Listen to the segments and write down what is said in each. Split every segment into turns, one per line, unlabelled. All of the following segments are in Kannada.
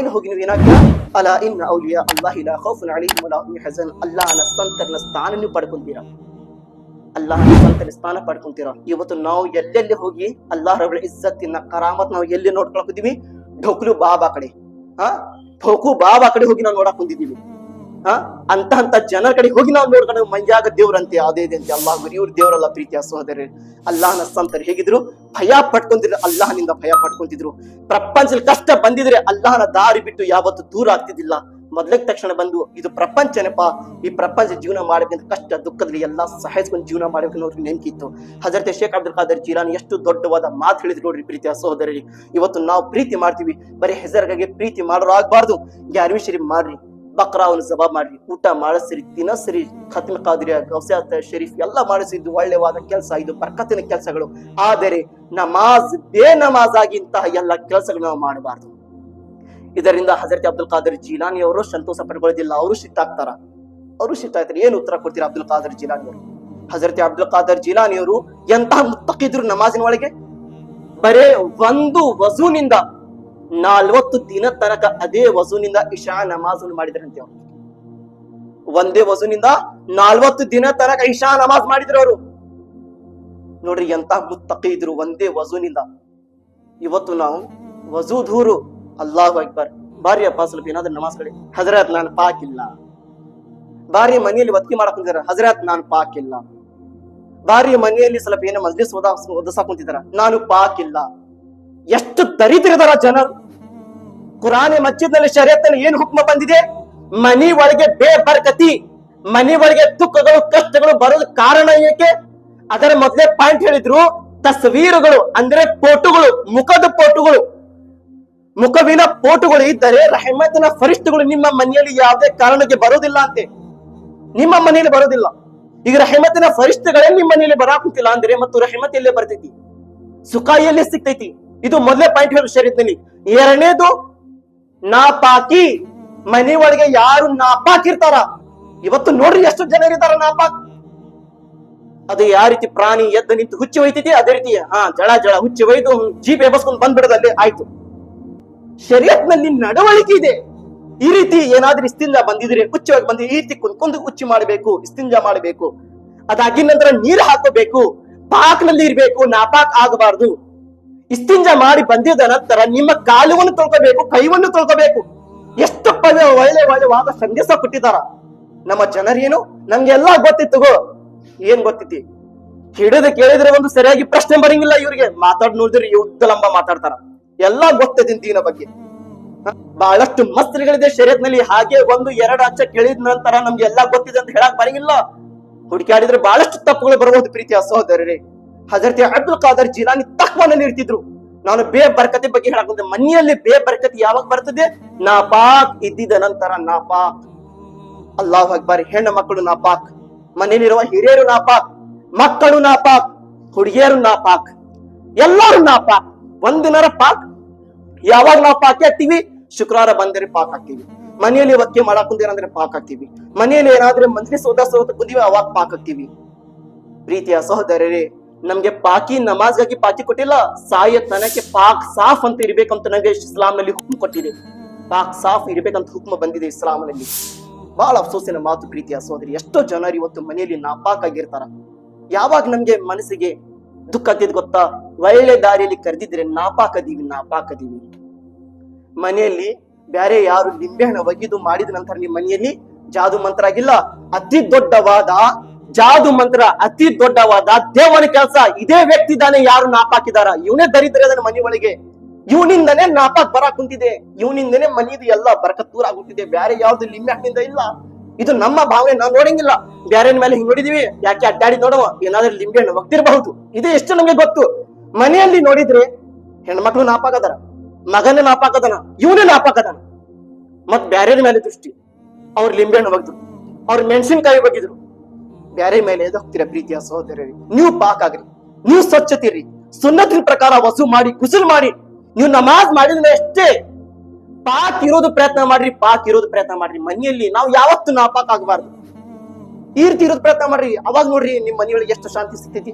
ಆಮೇಲೆ ಹೋಗಿ ನೀವು ಏನಾಗ್ತೀರ ಅಲ ಇನ್ ಔಲಿಯ ಅಲ್ಲಾಹ ಇಲಾ ಖೌಫುನ್ ಅಲೈಹಿಮ್ ವಲಾ ಹುಮ್ ಯಹ್ಜನ್ ಸಂತರನ ಸ್ಥಾನ ನೀವು ಪಡ್ಕೊಂತೀರಾ. ಅಲ್ಲಾಹನ ಸಂತನ ಸ್ಥಾನ ಪಡ್ಕೊಂತೀರಾ. ಇವತ್ತು ನಾವು ಎಲ್ಲೆಲ್ಲಿ ಹೋಗಿ ಅಲ್ಲಾಹ ರಬ್ಬಲ್ ಇಜ್ಜತ್ತಿನ ಕರಾಮತ್ ನಾವು ಎಲ್ಲಿ ನೋಡ್ಕೊಳಕುದೀವಿ ಢೋಕ್ಲು ಬಾಬಾ ಕಡೆ. ಹಾ? ಠೋಕು ಬಾಬಾ ಕಡೆ ಹೋಗಿ ನಾವು ನೋಡಕ್ ಕುಂದಿದ್ದೀವಿ ಅಂತ ಅಂತ ಜನರ ಕಡೆ ಹೋಗಿ ನಾವು ನೋಡ್ಕೊಂಡು ಮಂಜಾಗ ದೇವ್ರಂತೆ, ಅದೇ ಇದೆ ಅಂತೆ. ಅಲ್ಲಾಹ್ ಇವ್ರ ದೇವರಲ್ಲ ಪ್ರೀತಿಯ ಸಹೋದರಿ ಅಲ್ಲಾಹನ ಸಂತರು ಹೇಗಿದ್ರು? ಭಯ ಪಟ್ಕೊಂತಿದ್ರು ಅಲ್ಲಾಹನಿಂದ ಭಯ ಪಟ್ಕೊಂತಿದ್ರು ಪ್ರಪಂಚದಲ್ಲಿ ಕಷ್ಟ ಬಂದಿದ್ರೆ ಅಲ್ಲಾಹನ ದಾರಿ ಬಿಟ್ಟು ಯಾವತ್ತು ದೂರ ಆಗ್ತಿದ್ದಿಲ್ಲ. ಮೊದ್ಲಕ್ ತಕ್ಷಣ ಬಂದು, ಇದು ಪ್ರಪಂಚನಪ್ಪ. ಈ ಪ್ರಪಂಚ ಜೀವನ ಮಾಡಬೇಕಂತ ಕಷ್ಟ, ದುಃಖದಲ್ಲಿ ಎಲ್ಲಾ ಸಹಾಯಿಸ್ಕೊಂಡು ಜೀವನ ಮಾಡಬೇಕು ಅನ್ನೋದು ನೆನಪಿತ್ತು ಹಜರತೆ ಶೇಖ್ ಅಬ್ದುಲ್ ಖಾದರ್ ಜೀರಾನ್ ಎಷ್ಟು ದೊಡ್ಡವಾದ ಮಾತು ಹೇಳಿದ್ರು ನೋಡ್ರಿ ಪ್ರೀತಿಯ ಸಹೋದರಿ ಇವತ್ತು ನಾವು ಪ್ರೀತಿ ಮಾಡ್ತೀವಿ. ಬರೀ ಹೆಸರಿಗಾಗಿ ಪ್ರೀತಿ ಮಾಡೋರು ಆಗ್ಬಾರ್ದು ಗ್ಯಾರ್ವಿ ಶರೀಫ್ ಮಾಡ್ರಿ ಬಕ್ರಾವನ್ನು ಜವಾಬ್ ಮಾಡ್ರಿ. ಊಟ ಮಾಡಿಸ್ರಿ ದಿನಸ್ರಿ ಖತ್ನ ಕಾದ್ರಿ ಗೌಸ್ಯಾತ ಶರೀಫ್ ಎಲ್ಲ ಮಾಡಿಸಿದ್ದು ಒಳ್ಳೆವಾದ ಕೆಲಸ ಇದು, ಬರ್ಕತ್ತಿನ ಕೆಲಸಗಳು. ಆದರೆ ನಮಾಜ್ ಬೇ ನಮಾಜ್ ಆಗಿ ಇಂತಹ ಎಲ್ಲ ಕೆಲಸಗಳು ನಾವು ಮಾಡಬಾರ್ದು. ಇದರಿಂದ ಹಜರತ್ ಅಬ್ದುಲ್ ಖಾದರ್ ಜೀಲಾನಿ ಅವರು ಸಂತೋಷ ಪಡ್ಕೊಳ್ಳೋದಿಲ್ಲ, ಅವರು ಸಿಟ್ಟಾಗ್ತಾರ ಅವರು ಸಿಟ್ಟಾಗ್ತಾರೆ ಏನು ಉತ್ತರ ಕೊಡ್ತೀರಾ ಅಬ್ದುಲ್ ಖಾದರ್ ಜೀಲಾನಿ ಅವರು? ಹಜರತ್ ಅಬ್ದುಲ್ ಖಾದರ್ ಜೀಲಾನಿ ಅವರು ಎಂತಹ ಮುತ್ತಕ್ಕಿದ್ರು ನಮಾಜಿನ ಒಳಗೆ? ಬರೇ ಒಂದು ವಜೂನಿಂದ ನಾಲ್ವತ್ತು ದಿನ ತನಕ ಅದೇ ವಜೂನಿಂದ ಇಶಾ ನಮಾಜ್ ಮಾಡಿದ್ರಂತೆ ಅವರು. ಒಂದೇ ವಜೂನಿಂದ ನಾಲ್ವತ್ತು ದಿನ ತನಕ ಇಶಾ ನಮಾಜ್ ಮಾಡಿದ್ರು ಅವರು. ನೋಡ್ರಿ ಎಂತ ಮುತ್ತಕ್ಕ ಇದ್ರು ಒಂದೇ ವಜೂನಿಂದ. ಇವತ್ತು ನಾವು ವಜೂ ದೂರು ಅಲ್ಲಾಹು ಅಕ್ಬರ್. ಬಾರಿ ಅಪ್ಪ ಸ್ವಲ್ಪ ಏನಾದ್ರೂ ನಮಾಜ್ ಕಡೆ. ಹಜರತ್ ನಾನು ಪಾಕಿಲ್ಲ ಬಾರಿ ಮನೆಯಲ್ಲಿ ಒತ್ತಿ ಮಾಡಕ್ ಹಜರತ್ ನಾನು ಪಾಕಿಲ್ಲ ಬಾರಿ ಮನೆಯಲ್ಲಿ ಸ್ವಲ್ಪ ಏನೋ ಮಜ್ಲಿಸ್ ಓದ ಕುಂತಿದಾರ. ನಾನು ಪಾಕಿಲ್ಲ ಎಷ್ಟು ದರಿದ್ರದಾರ ಜನರು. ಕುರಾನೆ ಮಚ್ಚಿದ್ನಲ್ಲಿ ಶರೀಯತ್ನಲ್ಲಿ ಏನ್ ಹುಕ್ಮ ಬಂದಿದೆ? ಮನಿ ಒಳಗೆ ಬೇಬರ್ಕತಿ, ಮನಿ ಒಳಗೆ ದುಃಖಗಳು, ಕಷ್ಟಗಳು ಬರೋದು ಕಾರಣ ಏಕೆ? ಅದರ ಮೊದಲೇ ಪಾಯಿಂಟ್ ಹೇಳಿದ್ರು, ತಸ್ವೀರುಗಳು ಅಂದ್ರೆ ಪೋಟುಗಳು, ಮುಖದ ಪೋಟುಗಳು. ಮುಖವಿನ ಪೋಟುಗಳು ಇದ್ದರೆ ರಹಮತಿನ ಫರಿಷ್ಠಗಳು ನಿಮ್ಮ ಮನೆಯಲ್ಲಿ ಯಾವುದೇ ಕಾರಣಕ್ಕೆ ಬರೋದಿಲ್ಲ ಅಂತೆ. ನಿಮ್ಮ ಮನೆಯಲ್ಲಿ ಬರೋದಿಲ್ಲ. ಈಗ ರಹಮತಿನ ಫರಿಷ್ಠಗಳೇ ನಿಮ್ಮ ಮನೆಯಲ್ಲಿ ಬರಾಕುಂತಿಲ್ಲ ಅಂದ್ರೆ ಮತ್ತು ರಹಮತ್ ಎಲ್ಲೇ ಬರ್ತೈತಿ? ಸುಖ ಎಲ್ಲೇ ಸಿಗ್ತೈತಿ? ಇದು ಮೊದಲೇ ಪಾಯಿಂಟ್ ಹೇಳಿ ಶರೀರದಲ್ಲಿ ಎರಡನೇದು ನಾಪಾಕಿ. ಮನೆ ಒಳಗೆ ಯಾರು ನಾಪಾಕ್ ಇರ್ತಾರ ಇವತ್ತು ನೋಡ್ರಿ ಎಷ್ಟು ಜನ ಇರ್ತಾರ ನಾಪಾಕ್. ಅದು ಯಾವ ರೀತಿ ಪ್ರಾಣಿ ಎದ್ದು ನಿಂತು ಹುಚ್ಚಿ ಒಯ್ತೈತಿ ಅದೇ ರೀತಿ, ಹಾ, ಜಳ ಜಳ, ಹುಚ್ಚಿ ಒಯ್ದು ಜೀಪ್ ಎಬ್ಬಸ್ಕೊಂಡು ಬಂದ್ಬಿಡದಲ್ಲಿ ಆಯ್ತು. ಶರೀಯತ್ನಲ್ಲಿ ನಡವಳಿಕೆ ಇದೆ. ಈ ರೀತಿ ಏನಾದ್ರೂ ಇಸ್ತಿಂಜ ಬಂದಿದ್ರೆ ಹುಚ್ಚವಾಗಿ ಬಂದಿ ಈ ರೀತಿ ಕುಂದ್ಕೊಂಡು ಹುಚ್ಚಿ ಮಾಡಬೇಕು, ಇಸ್ತಿಂಜ ಮಾಡಬೇಕು. ಅದಾಗಿ ನಂತರ ನೀರು ಹಾಕೋಬೇಕು, ಪಾಕ್ನಲ್ಲಿ ಇರ್ಬೇಕು, ನಾಪಾಕ್ ಆಗಬಾರ್ದು. ಇಸ್ತಿಂಜ ಮಾಡಿ ಬಂದಿದ ನಂತರ ನಿಮ್ಮ ಕಾಲುವನ್ನು ತೊಳ್ಕೋಬೇಕು, ಕೈವನ್ನು ತೊಳ್ಕೋಬೇಕು. ಎಷ್ಟು ಒಳ್ಳೆ ಒಳ್ಳೆ ವಾದ ಸಂದೇಶ ಕೊಟ್ಟಿದಾರ ನಮ್ಮ ಜನರೇನು? ನಮ್ಗೆಲ್ಲ ಗೊತ್ತಿತ್ತು, ಗೋ. ಏನ್ ಗೊತ್ತಿತ್ತಿ? ಹಿಡಿದು ಕೇಳಿದ್ರೆ ಒಂದು ಸರಿಯಾಗಿ ಪ್ರಶ್ನೆ ಬರಂಗಿಲ್ಲ ಇವ್ರಿಗೆ. ಮಾತಾಡ್ ನೋಡಿದ್ರೆ ಯುದ್ಧಲಂಬ ಮಾತಾಡ್ತಾರ. ಎಲ್ಲಾ ಗೊತ್ತಿದೆ ದೀನ ಬಗ್ಗೆ? ಬಹಳಷ್ಟು ಮಸ್ತ್ರಿಗಳಿದೆ ಶರೀರದಲ್ಲಿ. ಹಾಗೆ ಒಂದು ಎರಡು ಅಚ್ಚ ಕೇಳಿದ ನಂತರ ನಮ್ಗೆ ಎಲ್ಲಾ ಗೊತ್ತಿದೆ ಅಂತ ಹೇಳಕ್ ಬರಂಗಿಲ್ಲ. ಹುಡುಕಾಡಿದ್ರೆ ಬಹಳಷ್ಟು ತಪ್ಪುಗಳು ಬರಬಹುದು ಪ್ರೀತಿಯ ಸಹೋದರರೇ. ಹಜರತ್ ಅಬ್ದುಲ್ ಖಾದರ್ ಜಿಲಾನಿ ತಕ್ವನಲ್ಲಿ ಇರ್ತಿದ್ರು. ನಾನು ಬೇ ಬರ್ಕತಿ ಬಗ್ಗೆ ಹೇಳಕ್ ಮನೆಯಲ್ಲಿ ಬೇ ಬರ್ಕತಿ ಯಾವಾಗ ಬರ್ತದೆ? ನಾಪಾಕ್ ಇದ್ದಿದ ನಂತರ ನಾಪಾಕ್. ಅಲ್ಲಾಹ್ ಅಕ್ಬರ್, ಹೆಣ್ಣು ಮಕ್ಕಳು ನಾಪಾಕ್. ಮನೆಯಲ್ಲಿರುವ ಹಿರಿಯರು ನಾಪಾಕ್. ಮಕ್ಕಳು ನಾಪಾಕ್. ಹುಡುಗಿಯರು ನಾಪಾಕ್. ಎಲ್ಲರೂ ನಾಪಾಕ್. ಒಂದಿನರ ಪಾಕ್. ಯಾವಾಗ ನಾವು ಪಾಕಿ ಹಾಕ್ತಿವಿ ಶುಕ್ರವಾರ ಬಂದರೆ ಪಾಕ್ ಹಾಕ್ತಿವಿ ಮನೆಯಲ್ಲಿ ಒಕ್ಕೆ ಮಾಡಕ್ ಏನಂದ್ರೆ ಪಾಕ್ ಹಾಕ್ತಿವಿ ಮನೆಯಲ್ಲಿ ಏನಾದ್ರೆ ಮಂತ್ರಿ ಸೋದ ಸೋದ ಕುಂದಿವಿ, ಅವಾಗ ಪಾಕ್ ಹಾಕ್ತಿವಿ ಪ್ರೀತಿಯ ಸಹೋದರರೇ ನಮ್ಗೆ ಪಾಕಿ ನಮಾಜ್ಗಾಗಿ ಪಾಕಿ ಕೊಟ್ಟಿಲ್ಲ ಸಾಯ ತನಕ್ಕೆ ಪಾಕ್ ಸಾಫ್ ಅಂತ ಇರ್ಬೇಕಂತ ನಮಗೆ ಇಸ್ಲಾಂನಲ್ಲಿ ಹುಕ್ಮ ಕೊಟ್ಟಿದೆ. ಪಾಕ್ ಸಾಫ್ ಇರ್ಬೇಕಂತ ಹುಕ್ಮ ಬಂದಿದೆ ಇಸ್ಲಾಂನಲ್ಲಿ ಬಹಳ ಅಫಸೋಸಿನ ಮಾತು ಪ್ರೀತಿಯ ಸಹೋದರಿ ಎಷ್ಟೋ ಜನರು ಇವತ್ತು ಮನೆಯಲ್ಲಿ ನಾಪಾಕ್ ಆಗಿರ್ತಾರ ಯಾವಾಗ ನಮ್ಗೆ ಮನಸ್ಸಿಗೆ ದುಃಖ ಆಗ್ತಿದ್ ಗೊತ್ತಾ? ಒಳ್ಳೆ ದಾರಿಯಲ್ಲಿ ಕರೆದಿದ್ರೆ ನಾಪಾಕದೀವಿ ನಾಪಾಕದೀವಿ. ಮನೆಯಲ್ಲಿ ಬ್ಯಾರೆ ಯಾರು ನಿಂಬೆಹಣ್ಣು ಒಗಿದು ಮಾಡಿದ ನಂತರ ನಿಮ್ಮ ಮನೆಯಲ್ಲಿ ಜಾದು ಮಂತ್ರ ಆಗಿಲ್ಲ ಅತಿ ದೊಡ್ಡವಾದ ಜಾದು ಮಂತ್ರ ಅತಿ ದೊಡ್ಡವಾದ ದೇವನ ಕೆಲಸ. ಇದೇ ವ್ಯಕ್ತಿ ತಾನೆ ಯಾರು ನಾಪಾಕಿದಾರ? ಇವನೇ ದರಿದ್ರ ಮನೆ ಒಳಗೆ. ಇವನಿಂದನೇ ನಾಪಾಕ್ ಬರಾಕ್ ಕುಂತಿದೆ. ಇವನಿಂದನೇ ಮನೆದು ಎಲ್ಲ ಬರಕತ್ತೂರ ಆಗುತ್ತಿದೆ ಬೇರೆ ಯಾವ್ದು ಲಿಮ್ಯಾಕ್ನಿಂದ ಇಲ್ಲ. ಇದು ನಮ್ಮ ಭಾವನೆ, ನಾವು ನೋಡಂಗಿಲ್ಲ. ಬ್ಯಾರೆನ್ ಮೇಲೆ ಹಿಂಗ್ ನೋಡಿದೀವಿ. ಯಾಕೆ ಅಡ್ಡಾಡಿ ನೋಡುವ? ಏನಾದ್ರೂ ಲಿಂಬೆ ಹಣ್ಣು ಹೋಗ್ತಿರ್ಬಹುದು ಇದೇ ಎಷ್ಟು ನಮ್ಗೆ ಗೊತ್ತು. ಮನೆಯಲ್ಲಿ ನೋಡಿದ್ರೆ ಹೆಣ್ಮಕ್ಳು ನಾಪಾಕದಾರ. ಮಗನೇ ನಾಪಾಕದನ. ಇವನೇ ನಾಪಾಕದನ. ಮತ್ ಬ್ಯಾರೇರ್ ಮೇಲೆ ದೃಷ್ಟಿ. ಅವ್ರ ಲಿಂಬೆ ಹಣ್ಣು ಒಗ್ದ್ರು ಅವ್ರ ಮೆಣಸಿನ್ಕಾಯಿ ಬಗ್ಗಿದ್ರು ಬ್ಯಾರೆ ಮೇಲೆ ಹೋಗ್ತೀರಾ ಪ್ರೀತಿಯ ಸಹೋದರರಿ? ನೀವು ಪಾಕ್ ಆಗ್ರಿ ನೀವು ಸ್ವಚ್ಛತಿರಿ ಸುನ್ನತಿನ ಪ್ರಕಾರ ವಸು ಮಾಡಿ, ಕುಸುಲ್ ಮಾಡಿ. ನೀವು ನಮಾಜ್ ಮಾಡಿದ್ರೆ ಅಷ್ಟೇ ಪಾಕ್ ಇರೋದು ಪ್ರಯತ್ನ ಮಾಡ್ರಿ, ಪಾಕ್ ಇರೋದು ಪ್ರಯತ್ನ ಮಾಡ್ರಿ. ಮನೆಯಲ್ಲಿ ನಾವು ಯಾವತ್ತು ನಾಪಾಕ್ ಆಗಬಾರ್ದು ಈ ರೀತಿ ಇರೋದು ಪ್ರಯತ್ನ ಮಾಡ್ರಿ. ಅವಾಗ ನೋಡ್ರಿ ನಿಮ್ ಮನೆಯೊಳಗೆ ಎಷ್ಟು ಶಾಂತಿ ಸಿಗ್ತೈತಿ.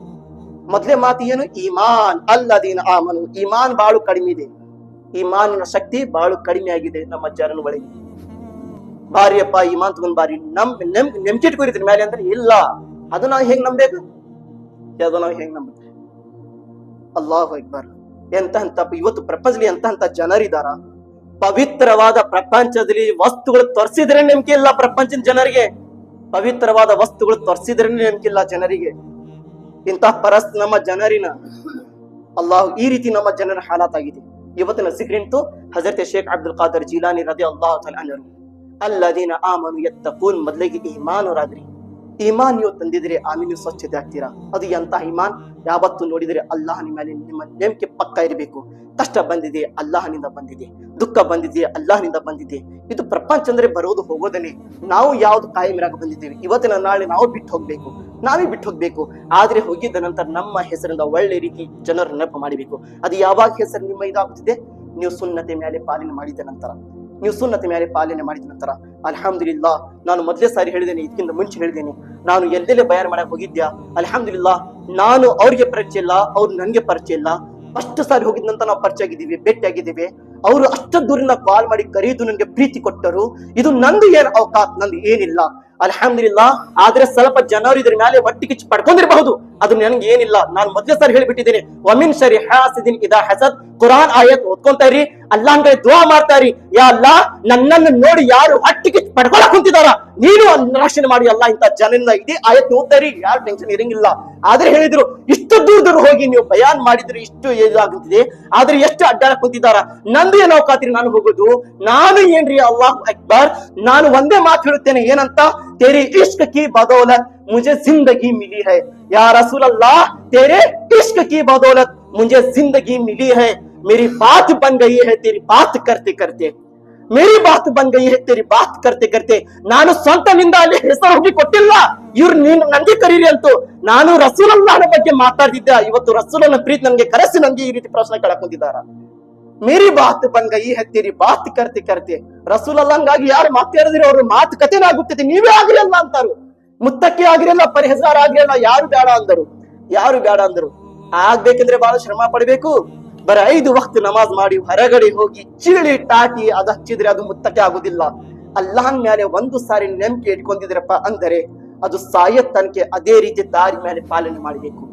ಮೊದಲೇ ಮಾತು ಏನು? ಈಮಾನ್. ಅಲ್ಲದೀನ ಆಮನು. ಈಮಾನ್ ಬಾಳು ಕಡಿಮೆ ಇದೆ. ಇಮಾನಿನ ಶಕ್ತಿ ಬಾಳು ಕಡಿಮೆ ಆಗಿದೆ ನಮ್ಮ ಜನರ ಒಳಗೆ. ಬಾರಿಯಪ್ಪ, ಈ ಮಾತು ಒಂದ್ ಬಾರಿ. ನಮ್, ನೆಮ್ ನೆಮ್ಚಿಟ್ಕೊಂಡಿದ್ರಿ ಮೇಲೆ ಅಂದ್ರೆ ಇಲ್ಲ. ಅದು ನಾವು ಹೆಂಗ್ ನಂಬೇಕು ಅದು ನಾವು ಹೆಂಗ್ ನಂಬ ಅಲ್ಲಾಹು ಅಕ್ಬರ್ ಎಂತ ಅಂತ ಇವತ್ತು ಪ್ರಪಂಚದಲ್ಲಿ ಎಂತ ಅಂತ ಜನರಿದಾರ? ಪವಿತ್ರವಾದ ಪ್ರಪಂಚದಲ್ಲಿ ವಸ್ತುಗಳು ತೋರಿಸಿದ್ರೆ ನೆಮ್ಕೆ ಇಲ್ಲ ಪ್ರಪಂಚದ ಜನರಿಗೆ. ಪವಿತ್ರವಾದ ವಸ್ತುಗಳು ತೋರಿಸಿದ್ರೆ ನೆಮ್ಕೆ ಇಲ್ಲ ಜನರಿಗೆ. ಇಂತಹ ಪರಸ್ ನಮ್ಮ ಜನರಿನ, ಅಲ್ಲಾಹು ಈ ರೀತಿ ನಮ್ಮ ಜನರ ಹಾಲಾತ್ ಆಗಿದೆ. ಇವತ್ತಿನ ಸಿಕ್ರಿಂತು ಹಜರತ್ ಶೇಖ್ ಅಬ್ದುಲ್ ಖಾದರ್ ಜೀಲಾನಿ ರದಿ ಅಲ್ಲಾಹ್ ಅನರು ಅಲ್ಲದೀನ ಆಮನು ಎತ್ತಕೂನ್ ಮೊದಲಿಗೆ ಈಮಾನರಾದ್ರಿ ಇಮಾನ್ ನೀವು ತಂದಿದ್ರೆ ಆಮೇಲೆ ನೀವು ಸ್ವಚ್ಛತೆ ಆಗ್ತೀರಾ? ಅದು ಎಂತ ಇಮಾನ್ ಯಾವತ್ತು ನೋಡಿದ್ರೆ ಅಲ್ಲಾಹನ ಮೇಲೆ ನಿಮ್ಮ ನೇಮಕ್ಕೆ ಪಕ್ಕ ಇರಬೇಕು. ಕಷ್ಟ ಬಂದಿದೆ, ಅಲ್ಲಾಹನಿಂದ ಬಂದಿದೆ. ದುಃಖ ಬಂದಿದೆ, ಅಲ್ಲಾಹನಿಂದ ಬಂದಿದೆ. ಇದು ಪ್ರಪಂಚ ಅಂದ್ರೆ ಬರೋದು ಹೋಗೋದನ್ನೇ. ನಾವು ಯಾವ್ದು ಕಾಯಮಿರಾಗ ಬಂದಿದ್ದೇವೆ. ಇವತ್ತಿನ ನಾಳೆ ನಾವು ಬಿಟ್ಟು ಹೋಗ್ಬೇಕು. ನಾವೇ ಬಿಟ್ಟು ಹೋಗ್ಬೇಕು. ಆದ್ರೆ ಹೋಗಿದ್ದ ನಂತರ ನಮ್ಮ ಹೆಸರಿಂದ ಒಳ್ಳೆ ರೀತಿ ಜನರ ನೆನಪು ಮಾಡಬೇಕು. ಅದು ಯಾವಾಗ ಹೆಸರು ನಿಮ್ಮ ಇದಾಗುತ್ತಿದೆ? ನೀವು ಸುನ್ನತೆ ಮೇಲೆ ಪಾಲನೆ ಮಾಡಿದ ನಂತರ, ನೀವು ಸುನ್ನತೆ ಮೇಲೆ ಪಾಲನೆ ಮಾಡಿದ ನಂತರ, ಅಲ್ಹಮ್ದುಲಿಲ್ಲಾ, ನಾನು ಮೊದಲೇ ಸಾರಿ ಹೇಳಿದ್ದೇನೆ, ಇದಕ್ಕಿಂತ ಮುಂಚೆ ಹೇಳಿದ್ದೇನೆ. ನಾನು ಎಲ್ಲೆಲ್ಲೇ ಬಯಾನ್ ಮಾಡಕ್ಕೆ ಹೋಗಿದ್ಯಾ? ಅಲ್ಹಮ್ದುಲಿಲ್ಲಾ, ನಾನು ಅವ್ರಿಗೆ ಪರಿಚಯ ಇಲ್ಲ, ಅವ್ರು ನನಗೆ ಪರಿಚಯ ಇಲ್ಲ. ಅಷ್ಟು ಸಾರಿ ಹೋಗಿದ ನಂತರ ನಾವು ಪರಿಚಯ ಆಗಿದ್ದೀವಿ, ಭೇಟಿ ಆಗಿದ್ದೀವಿ. ಅವರು ಅಷ್ಟು ದೂರಿನ ಕಾಲ್ ಮಾಡಿ ಕರೀದು ನನಗೆ ಪ್ರೀತಿ ಕೊಟ್ಟರು. ಇದು ನಂದು ಏನು ಅವಕಾಶ? ನಂದು ಏನಿಲ್ಲ. ಅಲ್ಹಮ್ದುಲಿಲ್ಲಾ ಆದ್ರೆ ಸ್ವಲ್ಪ ಜನರು ಇದ್ರ ಮೇಲೆ ಹೊಟ್ಟಿ ಕಿಚ್ಚು ಪಡ್ಕೊಂಡಿರಬಹುದು. ಅದು ನನ್ಗೆ ಏನಿಲ್ಲ, ನಾನು ಮೊದಲೇ ಸರ್ ಹೇಳಿಬಿಟ್ಟಿದ್ದೇನೆ. ಒಮಿನ್ ಶರಿ ಹಾಸಿದಿನ್ ಇದಾ ಹಸದ್. ಕುರಾನ್ ಆಯತ್ ಓದ್ಕೊಂತ ಇರಿ ಅಲ್ಲಾಹ್ ಕಡೆ ದುವಾ ಮಾಡ್ತಾ ಇರಿ ಯಾ ಅಲ್ಲಾ ನನ್ನನ್ನು ನೋಡಿ ಯಾರು ಹೊಟ್ಟಿ ಕಿಚ್ಚು ಪಡ್ಕೊಳಕ್ ಕುಂತಿದಾರ ನೀನು ರಕ್ಷಣೆ ಮಾಡಿ ಅಲ್ಲ ಇಂತ ಜನರಿಂದ ಇದೇ ಆಯತ್ ಓದ್ತಾ ಇರಿ ಯಾರು ಟೆನ್ಷನ್ ಇರಂಗಿಲ್ಲ ಆದ್ರೆ ಹೇಳಿದ್ರು ಇಷ್ಟು ದೂರ ದೂರ ಹೋಗಿ ನೀವು ಬಯಾನ್ ಮಾಡಿದ್ರೆ ಇಷ್ಟು ಇದಾಗುತ್ತಿದೆ ಆದ್ರೆ ಎಷ್ಟು ಅಡ್ಡಾಡಕ್ ಕುಂತಿದಾರ ನಂದು ಏನೋ ಕಾತಿರಿ ನಾನು ಹೋಗೋದು ನಾನು ಏನ್ರಿ ಅಲ್ಲಾಹ್ ಅಕ್ಬರ್ ನಾನು ಒಂದೇ ಮಾತು ಹೇಳುತ್ತೇನೆ ಏನಂತ तेरी इश्क की बदौलत मुझे जिंदगी मिली है या रसूल अल्लाह तेरे इश्क की बदौलत मुझे जिंदगी मिली है मेरी बात बन गई है तेरी बात करते करते ಮೇರಿ ಬಾತ್ ಬಂದ್ ಗೈ ಹೈ ತೆರಿ ಬಾತ್ ಕರ್ತೆ ಕರ್ತೆ ನಾನು ಸ್ವಂತನಿಂದ ಅಲ್ಲಿ ಹೆಸರು ಹೋಗಿ ಕೊಟ್ಟಿಲ್ಲ ಇವ್ರು ನೀನು ನಂಗೆ ಕರೀರಿ ಅಂತೂ ನಾನು ರಸೂಲಲ್ಲನ ಬಗ್ಗೆ ಮಾತಾಡ್ತಿದ್ದೆ ಇವತ್ತು ರಸೂಲನ ಪ್ರೀತಿ ನನ್ಗೆ ಕರೆಸಿ ನನ್ಗೆ ಈ ರೀತಿ ಪ್ರಶ್ನೆ ಕೇಳಕ್ ಕುಂತಿದ್ದಾರ ಮೇರಿ ಬಾತ್ ಬಂದ್ ಗೈ ಹೈ ತೆರಿ ಬಾತ್ ಕರ್ತೆ ಕರ್ತೆ ರಸೂಲ್ ಹಂಗಾಗಿ ಯಾರು ಮಾತಾಡಿದ್ರೆ ಅವ್ರ ಮಾತು ಕಥೆನಾಗುತ್ತದೆ ನೀವೇ ಆಗಿರಲ್ಲ ಅಂತಾರು ಮುತ್ತಕ್ಕೆ ಆಗಿರಲ್ಲ ಪರಿಹಸಾರ ಆಗಿರಲ್ಲ ಯಾರು ಬೇಡ ಅಂದರು ಯಾರು ಬೇಡ ಅಂದರು ಆಗ್ಬೇಕಂದ್ರೆ ಬಹಳ ಶ್ರಮ ಪಡಬೇಕು ಬರ ಐದು ವಕ್ತ ನಮಾಜ್ ಮಾಡಿ ಹೊರಗಡೆ ಹೋಗಿ ಚೀಳಿ ಟಾಟಿ ಅದು ಹಚ್ಚಿದ್ರೆ ಅದು ಮುತ್ತಕ್ಕೆ ಆಗುದಿಲ್ಲ. ಅಲ್ಲಾಹನ್ ಮೇಲೆ ಒಂದು ಸಾರಿ ನಂಬಿಕೆ ಇಟ್ಕೊಂಡಿದ್ರಪ್ಪ ಅಂದರೆ ಅದು ಸಾಯತ್ ತನಕ ಅದೇ ರೀತಿ ದಾರಿ ಮೇಲೆ ಪಾಲನೆ ಮಾಡಬೇಕು.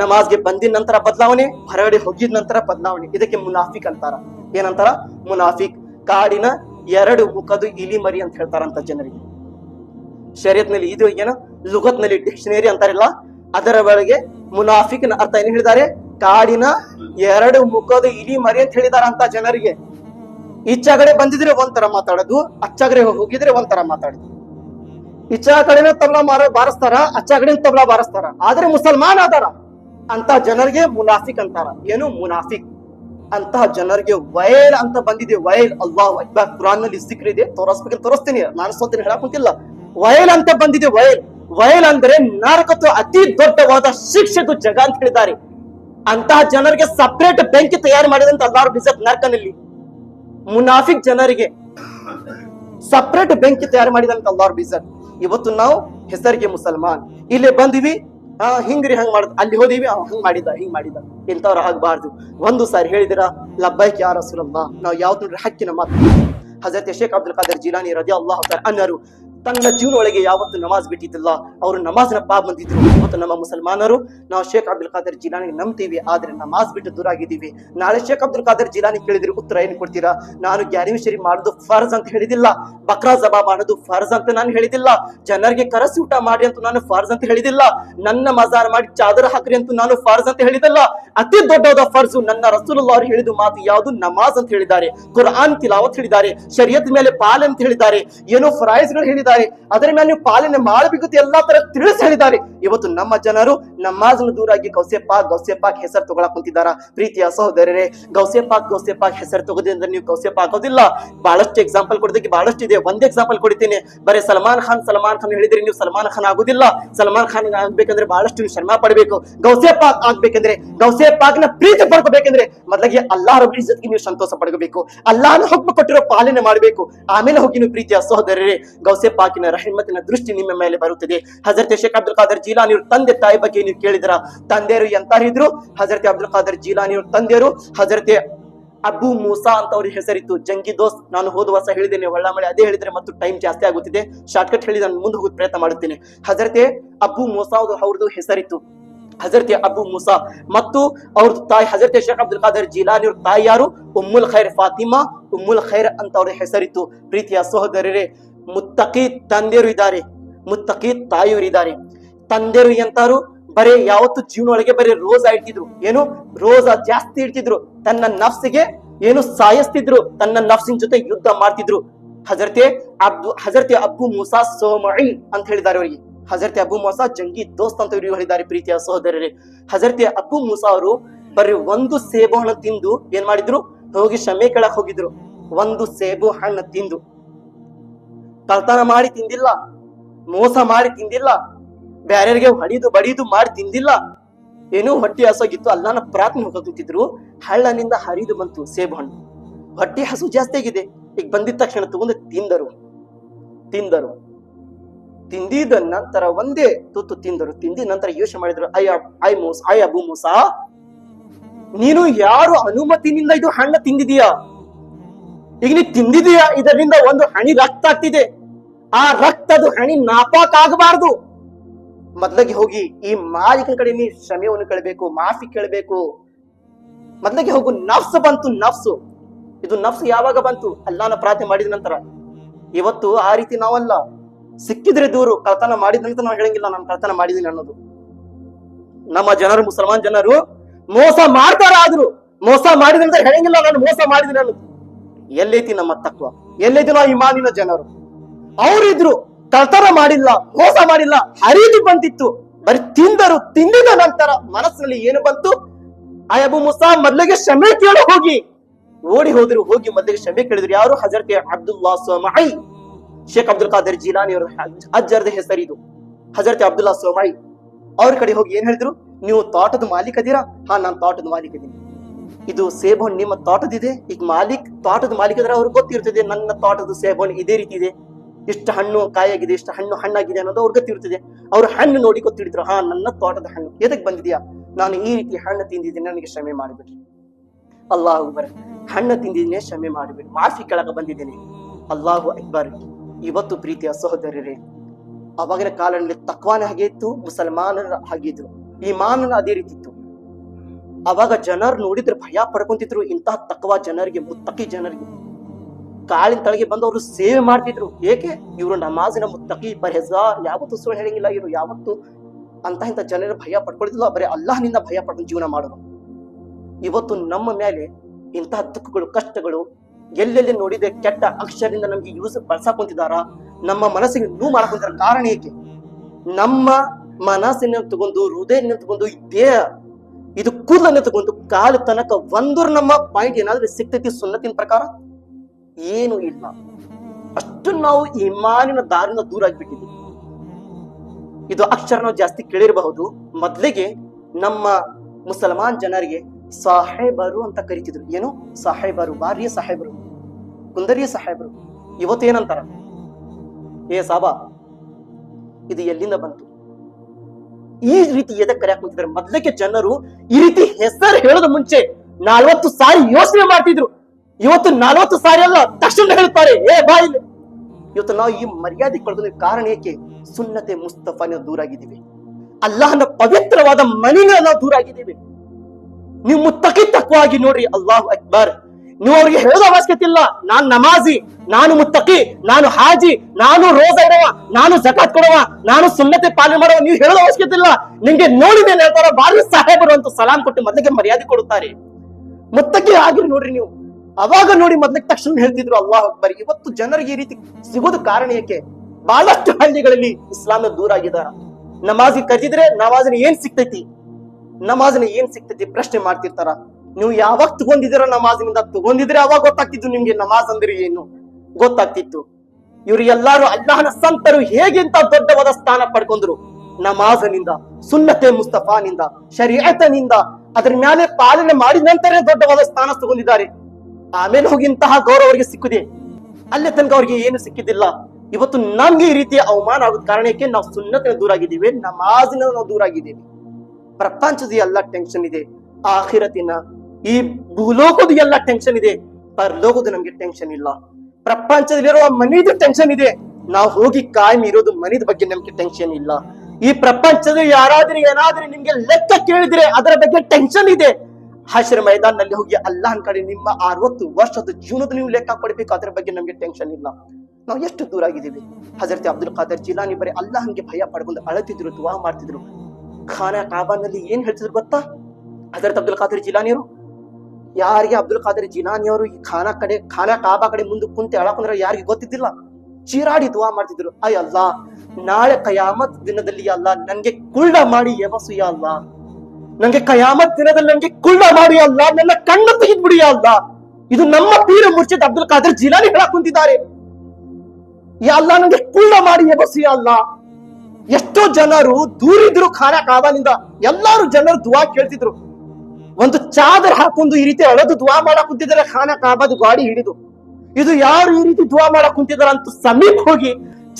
ನಮಾಜ್ಗೆ ಬಂದಿದ ನಂತರ ಬದಲಾವಣೆ, ಹೊರಗಡೆ ಹೋಗಿದ ನಂತರ ಬದಲಾವಣೆ. ಇದಕ್ಕೆ ಮುನಾಫಿಕ್ ಅಂತಾರ. ಏನಂತಾರ? ಮುನಾಫಿಕ್. ಕಾಡಿನ ಎರಡು ಮುಖದು ಇಲಿ ಮರಿ ಅಂತ ಹೇಳ್ತಾರಂತ ಜನರಿಗೆ. ಶರೀಯತ್ನಲ್ಲಿ ಇದು ಏನ? ಲುಗತ್ನಲ್ಲಿ ಡಿಕ್ಷನರಿ ಅಂತಾರಲ್ಲ. ಅದರ ಒಳಗೆ ಮುನಾಫಿಕ್ನ ಅರ್ಥ ಏನ್ ಹೇಳಿದ್ದಾರೆ? ಕಾಡಿನ ಎರಡು ಮುಖದ ಇಲಿ ಮರಿ ಅಂತ ಹೇಳಿದಾರ ಅಂತ ಜನರಿಗೆ. ಈಚೆಗಡೆ ಬಂದಿದ್ರೆ ಒಂಥರ ಮಾತಾಡೋದು ಅಚ್ಚಗಡೆ ಹೋಗಿದ್ರೆ ಒಂಥರ ಮಾತಾಡೋದು. ಈಚ ಕಡೆನ ತಬಲಾ ಮಾರ, ಬಾರಿಸ್ತಾರ, ಅಚ್ಚ ಕಡೆ ತಬಲಾ ಬಾರಿಸ್ತಾರ. ಆದ್ರೆ ಮುಸಲ್ಮಾನ್ ಅದಾರ ಅಂತ ಜನರಿಗೆ ಮುನಾಫಿಕ್ ಅಂತಾರ. ಏನು ಮುನಾಫಿಕ್? ಅಂತ ಜನರಿಗೆ ವೈಲ್ ಅಂತ ಬಂದಿದೆ. ವೈಲ್ ಅಲ್ವಾ ಕುರಾನ್ನಲ್ಲಿ ಸಿಕ್ರಿದೆ ತೋರಿಸ್ಬೇಕಂತ ತೋರಿಸ್ತೀನಿ. ನಾನು ಸ್ವತಃ ಹೇಳಕ್ ಕುಂತಿಲ್ಲ. ವೈಲ್ ಅಂತ ಬಂದಿದೆ. ವೈಲ್. ವೈಲ್ ಅಂದ್ರೆ ನರಕತ್ತು ಅತಿ ದೊಡ್ಡವಾದ ಶಿಕ್ಷೆದು ಜಗ ಅಂತ ಹೇಳಿದ್ದಾರೆ. ಅಂತಹ ಜನರಿಗೆ ಸಪರೇಟ್ ಬೆಂಕಿ ತಯಾರು ಮಾಡಿದಂತ ಹಲವಾರು ಬಿಸತ್ ನರ್ಕನಲ್ಲಿ ಮುನಾಫಿಕ್ ಜನರಿಗೆ ಸಪರೇಟ್ ಬೆಂಕಿ ತಯಾರು ಮಾಡಿದಂತ ಹಲವಾರು ಬಿಸತ್ ಇವತ್ತು ನಾವು ಹೆಸರಿಗೆ ಮುಸಲ್ಮಾನ್. ಇಲ್ಲಿ ಬಂದಿವಿ, ಆ, ಹಿಂಗ್ರಿ ಹಂಗ್ ಮಾಡ್ ಅಲ್ಲಿ ಹೋದಿವಿ ಹಂಗ್ ಮಾಡಿದ, ಹಿಂಗ್ ಮಾಡಿದ. ಇಂಥವ್ರ ಆಗ್ಬಾರ್ದು. ಒಂದು ಸಾರಿ ಹೇಳಿದಿರ, ಲಬ್ಬೈಕ್ ಯಾರ ರಸೂಲಲ್ಲ ನಾವು ಯಾವ್ದು ಹಕ್ಕಿನ ಮಾತು. ಹಜರತ್ ಶೇಖ್ ಅಬ್ದುಲ್ ಖಾದರ್ ಜಿಲಾನಿ ರಜಾ ಅಲ್ಲಾಹ್ ಅನ್ನರು ತನ್ನ ಜೀವನ ಒಳಗೆ ಯಾವತ್ತು ನಮಾಜ್ ಬಿಟ್ಟಿದ್ದಿಲ್ಲ. ಅವರು ನಮಾಜ್ನ ಪಾ ಬಂದಿದ್ರು. ಮತ್ತು ನಮ್ಮ ಮುಸಲ್ಮಾನರು, ನಾವು ಶೇಖ್ ಅಬ್ದುಲ್ ಖಾದರ್ ಜಿಲಾನಿಗೆ ನಂಬ್ತೀವಿ, ಆದ್ರೆ ನಮಾಜ್ ಬಿಟ್ಟು ದೂರ ಆಗಿದ್ದೀವಿ. ನಾಳೆ ಶೇಖ್ ಅಬ್ದುಲ್ ಖಾದರ್ ಜಿಲಾನಿ ಕೇಳಿದ್ರೆ ಉತ್ತರ ಏನು ಕೊಡ್ತೀರಾ? ನಾನು ಗ್ಯಾರಿಮಿ ಶರೀಫ್ ಮಾಡೋದು ಫರ್ಜ್ ಅಂತ ಹೇಳಿದಿಲ್ಲ ಬಕ್ರಾ ಜಬಾ ಮಾಡೋದು ಫರ್ಜ್ ಅಂತ ನಾನು ಹೇಳಿದಿಲ್ಲ ಜನರಿಗೆ ಕರಸಿ ಊಟ ಮಾಡಿ ಅಂತ ನಾನು ಫರ್ಜ್ ಅಂತ ಹೇಳಿದಿಲ್ಲ ನನ್ನ ಮಜಾರ್ ಮಾಡಿ ಚಾದರ ಹಾಕ್ರಿ ಅಂತ ನಾನು ಫರ್ಜ್ ಅಂತ ಹೇಳಿದಿಲ್ಲ ಅತಿ ದೊಡ್ಡದ ಫರ್ಜು ನನ್ನ ರಸೂಲ್ ಅವರು ಹೇಳಿದ ಮಾತು ಯಾವುದು? ನಮಾಜ್ ಅಂತ ಹೇಳಿದ್ದಾರೆ. ಕುರಾನ್ ತಿಲಾವತ್ ಹೇಳಿದ್ದಾರೆ. ಶರಿಯತ್ ಮೇಲೆ ಪಾಲ್ ಅಂತ ಹೇಳಿದ್ದಾರೆ. ಏನೋ ಫ್ರೈಸ್ಗಳು ಹೇಳಿದ್ದಾರೆ. ಅದರ ಮೇಲೆ ನೀವು ಪಾಲನೆ ಮಾಡಬೇಕು ಎಲ್ಲಾ ತರ ತಿಳಿಸಿ ಹೇಳಿದ್ದಾರೆ. ಇವತ್ತು ನಮ್ಮ ಜನರು ನಮಾಜ್ನ ದೂರಾಗಿ ಗೌಸೆ ಪಾಕ್ ಗೌಸೆ ಪಾಕ್ ಹೆಸರು ತಗೊಳಕ್ ಕುಂತಿದ್ದಾರ? ಪ್ರೀತಿಯ ಸಹೋದರರೇ ಗೌಸೆ ಪಾಕ್ ಗೌಸೆ ಪಾಕ್ ಹೆಸರು ತಗೋದ್ರಿಂದ ನೀವು ಗೌಸೆ ಪಾಕ್ ಆಗೋದಿಲ್ಲ. ಬಹಳಷ್ಟು ಎಕ್ಸಾಂಪಲ್ ಕೊಡೋದಕ್ಕೆ ಬಹಳಷ್ಟು ಇದೆ. ಒಂದ್ ಎಕ್ಸಾಂಪಲ್ ಕೊಡ್ತೀನಿ. ಬರೀ ಸಲ್ಮಾನ್ ಖಾನ್ ಸಲ್ಮಾನ್ ಖಾನ್ ಹೇಳಿದ್ರೆ ನೀವು ಸಲ್ಮಾನ್ ಖಾನ್ ಆಗುದಿಲ್ಲ. ಸಲ್ಮಾನ್ ಖಾನ್ ಆಗ್ಬೇಕಂದ್ರೆ ಬಹಳಷ್ಟು ನೀವು ಶ್ರಮ ಪಡಬೇಕು. ಗೌಸೆ ಪಾಕ್ ಆಗ್ಬೇಕಂದ್ರೆ ಗೌಸೆ ನ ಪ್ರೀತಿ ಪಡ್ಕೋಬೇಕಂದ್ರೆ ಮೊದಲಿಗೆ ಅಲ್ಲಾ ರಬ್ಬಿ ಇಜ್ಜತ್ಗೆ ನೀವು ಸಂತೋಷ ಪಡ್ಕೋಬೇಕು. ಅಲ್ಲಾಹನ ಹಬ್ಬ ಕೊಟ್ಟಿರೋ ಪಾಲನೆ ಮಾಡಬೇಕು. ಆಮೇಲೆ ಹೋಗಿ ನೀವು ಪ್ರೀತಿಯ ಸಹೋದರರೇ ಗೌಸೆ ಪಾಕಿನ ರಹಿಮತಿನ ದೃಷ್ಟಿ ನಿಮ್ಮ ಮೇಲೆ ಬರುತ್ತದೆ. ಹಜರತ್ ಶೇಖ್ ಅಬ್ದುಲ್ ಖಾದರ್ ಜೀಲಾನಿ ಅವ್ರ ತಂದೆ ತಾಯಿ ಬಗ್ಗೆ ನೀವು ಕೇಳಿದ್ರ. ತಂದೆಯರು ಎಂತಾರಿದ್ರು? ಹಜರತ್ ಅಬ್ದುಲ್ ಖಾದರ್ ಜೀಲಾನಿ ಅವ್ರ ತಂದೆಯರು, ಹಜರತೆ ಅಬು ಮೂಸಾ ಅಂತ ಅವ್ರಿಗೆ ಹೆಸರಿತ್ತು. ಜಂಗಿ ದೋಸ್ ನಾನು ಹೋದ ವರ್ಷ ಹೇಳಿದ್ದೇನೆ ಒಳ್ಳಾಮಳೆ ಅದೇ ಹೇಳಿದ್ರೆ ಮತ್ತು ಟೈಮ್ ಜಾಸ್ತಿ ಆಗುತ್ತಿದೆ. ಶಾರ್ಟ್ಕಟ್ ಹೇಳಿ ನಾನು ಮುಂದೆ ಹೋಗೋದು ಪ್ರಯತ್ನ ಮಾಡುತ್ತೇನೆ. ಹಜರತೆ ಅಬು ಮೂಸಾ ಅವ್ರದ್ದು ಹೆಸರಿತ್ತು. ಹಜರತೆ ಅಬು ಮೂಸಾ. ಮತ್ತು ಅವ್ರದ್ದು ತಾಯಿ ಹಜರತೆ ಶೇಖ್ ಅಬ್ದುಲ್ ಖಾದರ್ ಜೀಲಾನಿ ಅವ್ರ ತಾಯಿ ಯಾರು? ಉಮ್ಮುಲ್ ಖೈರ್ ಫಾತಿಮಾ, ಉಮ್ಮುಲ್ ಖೈರ್ ಅಂತ ಅವ್ರ ಹೆಸರಿತ್ತು. ಪ್ರೀತಿಯ ಸಹೋದರರೇ ಮುತ್ತಕಿ ತಂದೆಯರು ಇದ್ದಾರೆ, ಮುತ್ತಕಿ ತಾಯಿಯವರು ಇದ್ದಾರೆ. ತಂದೆಯರು ಎಂತಾರು ಬರೀ ಯಾವತ್ತು ಜೀವನ ಒಳಗೆ ಬರೀ ರೋಜಾ ಇಡ್ತಿದ್ರು. ಏನು? ರೋಜಾ ಜಾಸ್ತಿ ಇಡ್ತಿದ್ರು. ತನ್ನ ನಫ್ಸಿಗೆ ಏನು ಸಾಯಿಸ್ತಿದ್ರು. ತನ್ನ ನಫ್ಸಿನ ಜೊತೆ ಯುದ್ಧ ಮಾಡ್ತಿದ್ರು. ಹಜರತೆ ಅಬ್ಬು ಹಜರತೆ ಅಬ್ಬು ಮುಸಾ ಸೋಮಿ ಅಂತ ಹೇಳಿದ್ದಾರೆ ಅವರಿಗೆ. ಹಜರತೆ ಅಬ್ಬು ಮುಸಾ ಜಂಗಿ ದೋಸ್ತ್ ಅಂತ ಇವರು ಹೇಳಿದ್ದಾರೆ ಪ್ರೀತಿಯ ಸಹೋದರರೇ. ಹಜರತೆ ಅಬ್ಬು ಮುಸಾ ಅವರು ಬರೀ ಒಂದು ಸೇಬು ಹಣ್ಣು ತಿಂದು ಏನ್ ಮಾಡಿದ್ರು? ಹೋಗಿ ಶಮೆ ಕೆಳಕ್ ಹೋಗಿದ್ರು. ಒಂದು ಸೇಬು ಹಣ್ಣು ತಿಂದು. ಕಳ್ತನ ಮಾಡಿ ತಿಂದಿಲ್ಲ, ಮೋಸ ಮಾಡಿ ತಿಂದಿಲ್ಲ, ಬ್ಯಾರ್ಯಾರಿಗೆ ಹಡಿದು ಬಡಿದು ಮಾಡಿ ತಿಂದಿಲ್ಲ. ಏನೂ ಹೊಟ್ಟೆ ಹಸೋಗಿತ್ತು, ಅಲ್ಲನ ಪ್ರಾರ್ಥನೆ ಹೋಗುತ್ತಿದ್ರು ಹಳ್ಳನಿಂದ ಹರಿದು ಬಂತು ಸೇಬು ಹಣ್ಣು. ಹೊಟ್ಟೆ ಹಸು ಜಾಸ್ತಿ ಆಗಿದೆ. ಈಗ ಬಂದಿದ ತಕ್ಷಣ ತಗೊಂಡು ತಿಂದರು. ತಿಂದರು. ತಿಂದಿದ ನಂತರ ಒಂದೇ ತುತ್ತು ತಿಂದರು. ತಿಂದಿ ನಂತರ ಯೋಚನೆ ಮಾಡಿದ್ರು ಐ ಐ ಮೋಸ ಐ ಅಬು ಮೋಸ, ನೀನು ಯಾರು ಅನುಮತಿನಿಂದ ಇದು ಹಣ್ಣು ತಿಂದಿದೀಯಾ? ಈಗ ನೀ ತಿಂದಿದೀಯ? ಇದರಿಂದ ಒಂದು ಹಣಿ ರಕ್ತ ಆಗ್ತಿದೆ. ಆ ರಕ್ತದ ಹಣಿ ನಾಪಾಕ್ ಆಗಬಾರ್ದು ಮೊದ್ಲಿಗೆ ಹೋಗಿ ಈ ಮಾಲೀಕನ ಕಡೆ ನೀ ಶ್ರಮೆಯನ್ನು ಕೇಳಬೇಕು, ಮಾಫಿ ಕೇಳಬೇಕು. ಮೊದ್ಲಿಗೆ ಹೋಗು, ನಫ್ಸ್ ಬಂತು, ನಫ್ಸು. ಇದು ನಫ್ಸ್ ಯಾವಾಗ ಬಂತು? ಅಲ್ಲಾನ ಪ್ರಾರ್ಥನೆ ಮಾಡಿದ ನಂತರ. ಇವತ್ತು ಆ ರೀತಿ ನಾವಲ್ಲ. ಸಿಕ್ಕಿದ್ರೆ ದೂರು ಕಳ್ತನ ಮಾಡಿದ ನಂತರ ನಾವು ಹೇಳಂಗಿಲ್ಲ, ನಾನು ಕಳ್ತನ ಮಾಡಿದೀನಿ ಅನ್ನೋದು. ನಮ್ಮ ಜನರು, ಮುಸಲ್ಮಾನ್ ಜನರು ಮೋಸ ಮಾಡ್ತಾರ ಆದ್ರು ಮೋಸ ಮಾಡಿದ ನಂತರ ಹೇಳಂಗಿಲ್ಲ, ನಾನು ಮೋಸ ಮಾಡಿದೀನಿ ಅನ್ನೋದು. ಎಲ್ಲೈತಿ ನಮ್ಮ ತತ್ವ ಎಲ್ಲೈತಿ ನಾವು ಇಮಾನಿನ ಜನರು. ಅವರಿದ್ರು ತಳತರ ಮಾಡಿಲ್ಲ, ಮೋಸ ಮಾಡಿಲ್ಲ, ಹರಿದು ಬಂದಿತ್ತು. ಬರೀ ತಿಂದರು, ತಿಂದಿದ ನಂತರ ಮನಸ್ಸಿನಲ್ಲಿ ಏನು ಬಂತು? ಆ ಅಬು ಮುಸಾ ಮೊದ್ಲಿಗೆ ಶಮೆ ಕೇಳಿ ಹೋಗಿ. ಓಡಿ ಹೋದ್ರು, ಹೋಗಿ ಮೊದಲಿಗೆ ಶಮೆ ಕೇಳಿದ್ರು. ಯಾರು? ಹಜರತ್ ಅಬ್ದುಲ್ಲಾ ಸೋಮಾಯಿ ಶೇಖ್ ಅಬ್ದುಲ್ ಖಾದರ್ ಜಿಲಾನಿ ಅವರ ಅಜ್ಜರದ ಹೆಸರಿದು ಹಜರತ್ ಅಬ್ದುಲ್ಲಾ ಸೋಮಾಯಿ ಅವ್ರ ಕಡೆ ಹೋಗಿ ಏನ್ ಹೇಳಿದ್ರು? ನೀವು ತೋಟದ ಮಾಲೀಕ ಅದೀರಾ ಹಾ, ನಾನು ತೋಟದ ಮಾಲೀಕ ಇದು ಸೇಬಣ್ಣು ನಿಮ್ಮ ತೋಟದಿದೆ? ಈಗ ಮಾಲೀಕ್, ತೋಟದ ಮಾಲೀಕ ಅಂದ್ರೆ ಅವ್ರಿಗೆ ಗೊತ್ತಿರ್ತದೆ, ನನ್ನ ತೋಟದ ಸೇಬಣ್ಣು ಇದೇ ರೀತಿ ಇದೆ. ಇಷ್ಟು ಹಣ್ಣು ಕಾಯಾಗಿದೆ, ಇಷ್ಟು ಹಣ್ಣು ಹಣ್ಣಾಗಿದೆ ಅನ್ನೋದು ಅವ್ರಿಗೆ ಗೊತ್ತಿರ್ತದೆ. ಅವ್ರ ಹಣ್ಣು ನೋಡಿ ಗೊತ್ತಿಡಿದ್ರು ಹಾ, ನನ್ನ ತೋಟದ ಹಣ್ಣು. ಎದಕ್ ಬಂದಿದ್ಯಾ? ನಾನು ಈ ರೀತಿ ಹಣ್ಣು ತಿಂದಿದ್ದೀನಿ, ನನಗೆ ಕ್ಷಮೆ ಮಾಡಿಬಿಡ್ರಿ. ಅಲ್ಲಾಹು ಅಕ್ಬರ್, ಹಣ್ಣು ತಿಂದಿದ್ದೀನಿ ಕ್ಷಮೆ ಮಾಡಿಬಿಡಿ. ಮಾಫಿ ಕೆಳಗ ಬಂದಿದ್ದೀನಿ. ಅಲ್ಲಾಹು ಅಕ್ಬರ್, ಇವತ್ತು ಪ್ರೀತಿಯ ಸಹೋದರರೇ, ಅವಾಗಿನ ಕಾಲದಲ್ಲಿ ತಕ್ವಾನ ಹಾಗೆ ಇತ್ತು, ಮುಸಲ್ಮಾನರ ಹಾಗೆ ಇದ್ರು. ಈ ಮಾನನ ಅದೇ ರೀತಿ ಇತ್ತು. ಅವಾಗ ಜನರು ನೋಡಿದ್ರೆ ಭಯ ಪಡ್ಕೊಂತಿದ್ರು, ಇಂತಹ ತಕ್ಕವ ಜನರಿಗೆ, ಮುತ್ತಕಿ ಜನರಿಗೆ. ಕಾಳಿನ ತಳಗೆ ಬಂದು ಅವರು ಸೇವೆ ಮಾಡ್ತಿದ್ರು. ಏಕೆ? ಇವರು ನಮಾಜಿನ ಮುತ್ತಕಿ ಪರ್ಹೆಜಾರ್ ಯಾವತ್ತು ಸುಳ್ಳು ಹೇಳಂಗಿಲ್ಲ, ಇವರು ಯಾವತ್ತು ಅಂತ ಇಂಥ ಜನರು ಭಯ ಪಡ್ಕೊಳ್ತಿಲ್ಲ ಬರೀ ಅಲ್ಲಾಹನಿಂದ ಭಯ ಪಡ್ಕೊಂಡು ಜೀವನ ಮಾಡೋರು. ಇವತ್ತು ನಮ್ಮ ಮೇಲೆ ಇಂತಹ ದುಃಖಗಳು, ಕಷ್ಟಗಳು ಎಲ್ಲೆಲ್ಲಿ ನೋಡಿದೆ ಕೆಟ್ಟ ಅಕ್ಷರದಿಂದ ನಮ್ಗೆ ಯೂಸ್ ಬಳಸಕೊಂತಿದಾರ ನಮ್ಮ ಮನಸ್ಸಿಗೆ ನೂ ಮಾಡ್ಕೊಂತಾರ ಕಾರಣ ಏಕೆ? ನಮ್ಮ ಮನಸ್ಸಿನ ತಗೊಂಡು ಹೃದಯ ತಗೊಂಡು ದೇಹ ಇದು ಕೂದಲ ತಗೊಂಡು ಕಾಲು ತನಕ ಒಂದೂರ್ ನಮ್ಮ ಪಾಯಿಂಟ್ ಏನಾದ್ರೂ ಸಿಗ್ತೈತಿ ಸುನ್ನತಿನ ಪ್ರಕಾರ? ಏನು ಇಲ್ಲ. ಅಷ್ಟು ನಾವು ಇಮಾನಿನ ದಾರಿನ ದೂರ ಆಗಿಬಿಟ್ಟಿದ್ವಿ ಇದು ಅಕ್ಷರ ನಾವು ಜಾಸ್ತಿ ಕೇಳಿರಬಹುದು. ಮೊದಲಿಗೆ ನಮ್ಮ ಮುಸಲ್ಮಾನ್ ಜನರಿಗೆ ಸಾಹೇಬರು ಅಂತ ಕರಿತಿದ್ರು. ಏನು? ಸಾಹೇಬರು ಬಾರಿಯ ಸಾಹೇಬರು, ಕುಂದರಿಯ ಸಾಹೇಬರು. ಇವತ್ತೇನಂತಾರ? ಏ ಸಾಬಾ, ಇದು ಎಲ್ಲಿಂದ ಬಂತು? ಈ ರೀತಿ ಎದಕ್ ಕರೆಯಕ್ ಕುಂತಿದ್ದಾರೆ ಮೊದ್ಲಕ್ಕೆ ಜನರು ಈ ರೀತಿ ಹೆಸರು ಹೇಳೋದ ಮುಂಚೆ ನಾಲ್ವತ್ತು ಸಾರಿ ಯೋಚನೆ ಮಾಡ್ತಿದ್ರು. ಇವತ್ತು ನಾಲ್ವತ್ತು ಸಾರಿ ಅಲ್ಲ, ತಕ್ಷಣ ಹೇಳ್ತಾರೆ, ಏ ಬಾಯಿ! ಇವತ್ತು ನಾವು ಈ ಮರ್ಯಾದೆ ಕಳೆದ ಕಾರಣ ಏಕೆ? ಸುನ್ನತೆ ಮುಸ್ತಫಾನ ದೂರ ಆಗಿದ್ದೀವಿ ಅಲ್ಲಾಹನ ಪವಿತ್ರವಾದ ಮನಿನ ನಾವು ದೂರ ಆಗಿದ್ದೀವಿ ನೀವು ಮುತ್ತಕಿ ತಕ್ಕವಾಗಿ ನೋಡ್ರಿ, ಅಲ್ಲಾಹು ಅಕ್ಬರ್. ನೀವು ಅವ್ರಿಗೆ ಹೇಳೋದು ಅವಶ್ಯಕತೆ ಇಲ್ಲ. ನಾನ್ ನಮಾಜಿ, ನಾನು ಮುತ್ತಕಿ, ನಾನು ಹಾಜಿ, ನಾನು ರೋಜ ಇಡವ, ನಾನು ಜಕಾತ್ ಕೊಡವ, ನಾನು ಸುನ್ನತೆ ಪಾಲನೆ ಮಾಡುವ, ನೀವು ಹೇಳೋದು ಅವಶ್ಯಕತೆ ಇಲ್ಲ. ನಿಮ್ಗೆ ನೋಡಿದೇನೆ ಹೇಳ್ತಾರ, ಬಾರಿ ಸಾಹೇಬರು ಅಂತ ಸಲಾಂ ಕೊಟ್ಟು ಮೊದಲಿಗೆ ಮರ್ಯಾದೆ ಕೊಡುತ್ತಾರೆ. ಮುತ್ತಕಿ ಆಗಿರಿ ನೋಡ್ರಿ ನೀವು. ಅವಾಗ ನೋಡಿ ಮೊದ್ಲಿಗೆ ತಕ್ಷಣ ಹೇಳ್ತಿದ್ರು, ಅಲ್ಲಾಹ್ ಅಕ್ಬರ್. ಇವತ್ತು ಜನರಿಗೆ ಈ ರೀತಿ ಸಿಗೋದು ಕಾರಣ ಏಕೆ? ಬಹಳಷ್ಟು ಹಳ್ಳಿಗಳಲ್ಲಿ ಇಸ್ಲಾಂನ ದೂರ ಆಗಿದಾರ ನಮಾಜಿ ಕರೆದಿದ್ರೆ ನಮಾಜಿನ ಏನ್ ಸಿಗ್ತೈತಿ? ನಮಾಜಿನ ಏನ್ ಸಿಗ್ತೈತಿ? ಪ್ರಶ್ನೆ ಮಾಡ್ತಿರ್ತಾರ. ನೀವು ಯಾವಾಗ ತಗೊಂಡಿದ್ದೀರ ನಮಾಜಿನಿಂದ ತಗೊಂಡಿದ್ರೆ ಅವಾಗ ಗೊತ್ತಾಗ್ತಿತ್ತು ನಿಮ್ಗೆ ನಮಾಜ್ ಅಂದ್ರೆ ಏನು? ಗೊತ್ತಾಗ್ತಿತ್ತು. ಇವ್ರು ಎಲ್ಲಾರು ಅಲ್ಲಾಹನ ಸಂತರು ಹೇಗಿಂತ ದೊಡ್ಡವಾದ ಸ್ಥಾನ ಪಡ್ಕೊಂಡ್ರು. ನಮಾಜನಿಂದ, ಸುನ್ನತೆ ಮುಸ್ತಫಾನಿಂದ ಶರೀಅತನಿಂದ ಅದ್ರ ಮೇಲೆ ಪಾಲನೆ ಮಾಡಿದ ನಂತರ ದೊಡ್ಡವಾದ ಸ್ಥಾನ ತಗೊಂಡಿದ್ದಾರೆ. ಆಮೇಲೆ ಹೋಗಿ ಇಂತಹ ಗೌರವ ಅವರಿಗೆ ಸಿಕ್ಕಿದೆ. ಅಲ್ಲೇ ತನಕ ಅವ್ರಿಗೆ ಏನು ಸಿಕ್ಕಿದ್ದಿಲ್ಲ. ಇವತ್ತು ನಮ್ಗೆ ಈ ರೀತಿಯ ಅವಮಾನ ಆಗೋದ್ ಕಾರಣಕ್ಕೆ ನಾವು ಸುನ್ನತನ ದೂರ ಆಗಿದ್ದೀವಿ, ನಮಾಜಿನ ನಾವು ದೂರ ಆಗಿದ್ದೀವಿ. ಪ್ರಪಂಚದ ಎಲ್ಲ ಟೆನ್ಷನ್ ಇದೆ. ಆಖಿರತಿನ ಈ ಭೂಲೋಕದ ಎಲ್ಲ ಟೆನ್ಷನ್ ಇದೆ. ಪರಲೋಕದ ನಮ್ಗೆ ಟೆನ್ಷನ್ ಇಲ್ಲ. ಪ್ರಪಂಚದಲ್ಲಿರುವ ಮನಿದು ಟೆನ್ಷನ್ ಇದೆ. ನಾವು ಹೋಗಿ ಕಾಯಂ ಇರೋದು ಮನಿದ ಬಗ್ಗೆ ನಮ್ಗೆ ಟೆನ್ಷನ್ ಇಲ್ಲ. ಈ ಪ್ರಪಂಚದಲ್ಲಿ ಯಾರಾದ್ರೂ ಏನಾದ್ರೂ ನಿಮ್ಗೆ ಲೆಕ್ಕ ಕೇಳಿದ್ರೆ ಅದರ ಬಗ್ಗೆ ಟೆನ್ಷನ್ ಇದೆ. ಹಸಿರ ಮೈದಾನದಲ್ಲಿ ಹೋಗಿ ಅಲ್ಲಾಹನ್ ಕಡೆ ನಿಮ್ಮ ಅರವತ್ತು ವರ್ಷದ ಜೀವನದ ನೀವು ಲೆಕ್ಕ ಕೊಡಬೇಕು, ಅದರ ಬಗ್ಗೆ ನಮ್ಗೆ ಟೆನ್ಷನ್ ಇಲ್ಲ. ನಾವು ಎಷ್ಟು ದೂರ ಆಗಿದ್ದೀವಿ? ಹಜರತ್ ಅಬ್ದುಲ್ ಖಾದರ್ ಜಿಲಾನಿ ಬರೀ ಅಲ್ಲಾಹನ್ಗೆ ಭಯ ಪಡ್ಕೊಂಡು ಅಳತಿದ್ರು, ದುವಾ ಮಾಡ್ತಿದ್ರು. ಖಾನಾ ಕಾಬಾನಲ್ಲಿ ಏನ್ ಹೇಳ್ತಿದ್ರು ಗೊತ್ತಾ? ಹಜರತ್ ಅಬ್ದುಲ್ ಖಾದರ್ ಜಿಲಾನಿಯವರು? ಯಾರಿಗೆ ಅಬ್ದುಲ್ ಖಾದರ್ ಜಿಲಾನಿಯವರು ಈ ಖಾನಾ ಕಡೆ, ಖಾನಾ ಕಾಬಾ ಕಡೆ ಮುಂದೆ ಕುಂತೆ ಅಳಕಂದ್ರೆ ಯಾರಿಗೆ ಗೊತ್ತಿದ್ದಿಲ್ಲ. ಚೀರಾಡಿ ದುವಾ ಮಾಡ್ತಿದ್ರು. ಅಯ್ಯ ಅಲ್ಲ ನಾಳೆ ಕಯಾಮತ್ ದಿನದಲ್ಲಿ ಅಲ್ಲ ನನ್ಗೆ ಕುಳ್ಳ ಮಾಡಿ ಎವಸು ಯಾ ಅಲ್ಲ ನಂಗೆ ಕಯಾಮತ್ ದಿನದಲ್ಲಿ ನಂಗೆ ಕುಳ್ಳ ಮಾಡಿ ಅಲ್ಲ ನನ್ನ ಕಣ್ಣು ತೆಗೆದ್ಬಿಡಿ ಅಲ್ಲ ಇದು ನಮ್ಮ ಪೀರ ಮುರ್ಷಿದ್ ಅಬ್ದುಲ್ ಖಾದರ್ ಜಿನಾನಿ ಹೇಳಕ್ ಕುಂತಿದ್ದಾರೆ. ಅಲ್ಲ ನಂಗೆ ಕುಳ್ಳ ಮಾಡಿ ಎಬಸು ಯಾ ಅಲ್ಲ ಎಷ್ಟೋ ಜನರು ದೂರಿದ್ರು ಖಾನ ಕಾಬಾನಿಂದ ಎಲ್ಲಾರು ಜನರು ದುವಾ ಕೇಳ್ತಿದ್ರು. ಒಂದು ಚಾದರ್ ಹಾಕೊಂಡು ಈ ರೀತಿ ಅಳದು ದುವಾ ಮಾಡಕ್ ಕುಂತಿದ್ದಾರೆ. ಖಾನ ಕಾಬಾದ್ ಗಾಡಿ ಹಿಡಿದು. ಇದು ಯಾರು ಈ ರೀತಿ ದ್ವಾ ಮಾಡಕ್ ಕುಂತಿದಾರ ಅಂತ ಸಮೀಪ ಹೋಗಿ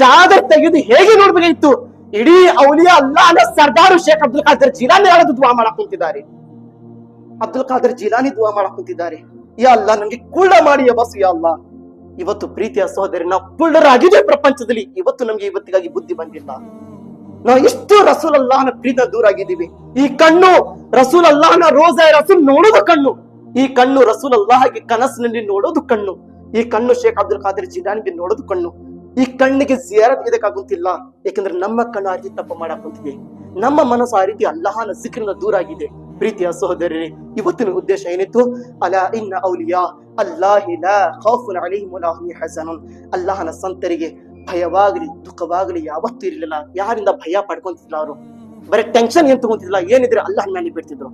ಚಾದರ್ ತೆಗೆದು ಹೇಗೆ ನೋಡ್ಬೇಕಾಗಿತ್ತು? ಇಡೀ ಔಲಿಯಾ ಅಲ್ಲ ಸರ್ದಾರ್ ಶೇಖ್ ಅಬ್ದುಲ್ ಖಾದರ್ ಜಿಲಾನಿ ಅಳದು ದ್ವಾ ಮಾಡಕ್ ಕುಂತಿದ್ದಾರೆ. ಅಬ್ದುಲ್ ಖಾದರ್ ಜಿಲಾನಿ ದುವಾ ಮಾಡಕ್ ಕುಂತಿದ್ದಾರೆ. ಯಾ ಅಲ್ಲ ನಂಗೆ ಕುಳ್ಳ ಮಾಡಿ ಬಸ್ ಯಾ ಅಲ್ಲ ಇವತ್ತು ಪ್ರೀತಿಯ ಸಹೋದರಿ, ನಾವು ಕುಳ್ಳರಾಗಿದೆ ಪ್ರಪಂಚದಲ್ಲಿ. ಇವತ್ತು ನಮ್ಗೆ ಇವತ್ತಿಗಾಗಿ ಬುದ್ಧಿ ಬಂದಿಲ್ಲ. ನಾವು ಎಷ್ಟು ರಸೂಲ್ ಅಲ್ಲಾಹನ ಪ್ರೀತ ದೂರ ಆಗಿದ್ದೀವಿ ಈ ಕಣ್ಣು ರಸೂಲ್ ಅಲ್ಲಾಹನ ರೋಜ ರಸೂಲ್ ನೋಡೋದು ಕಣ್ಣು. ಈ ಕಣ್ಣು ರಸೂಲ್ ಅಲ್ಲಾಹಗೆ ಕನಸಿನಲ್ಲಿ ನೋಡೋದು ಕಣ್ಣು. ಈ ಕಣ್ಣು ಶೇಖ್ ಅಬ್ದುಲ್ ಖಾದರ್ ಜಿಲಾನಿಗೆ ನೋಡೋದು ಕಣ್ಣು. ಈ ಕಣ್ಣಿಗೆ ಜಿಯಾರತ್ ಇದಕ್ಕಾಗುತ್ತಿಲ್ಲ ಯಾಕಂದ್ರೆ ನಮ್ಮ ಕಣ್ಣು ಆ ರೀತಿ ತಪ್ಪು ಮಾಡಕ್ ಕುಂತಿದೆ ನಮ್ಮ ಮನಸ್ಸು ಆ ರೀತಿ ಅಲ್ಲಾಹನ ಸಿಕ್ರಿನ ದೂರ ಆಗಿದೆ. ಪ್ರೀತಿಯ ಸಹೋದರರೇ, ಇವತ್ತಿನ ಉದ್ದೇಶ ಏನಿತ್ತು? ಅಲ ಇನ್ನ ಔಲಿಯಾ ಲಾ ಖೌಫುನ್ ಅಲೈಹಿಮ್ ವಲಾ ಯಹ್ಜನೂನ್. ಅಲ್ಲಾಹನ ಸಂತರಿಗೆ ಭಯವಾಗಲಿ, ದುಃಖವಾಗಲಿ, ಯಾವತ್ತೂ ಇರಲಿಲ್ಲ. ಯಾರಿಂದ ಭಯ ಪಡ್ಕೊಂತಿಲ್ಲ ಅವರು? ಬರೀ ಟೆನ್ಷನ್ ಏನ್ ತಗೊಂತಿಲ್ಲ ಏನಿದ್ರೆ ಅಲ್ಲಾಹನ ಮೇಲೆ ಬಿಡ್ತಿದ್ರು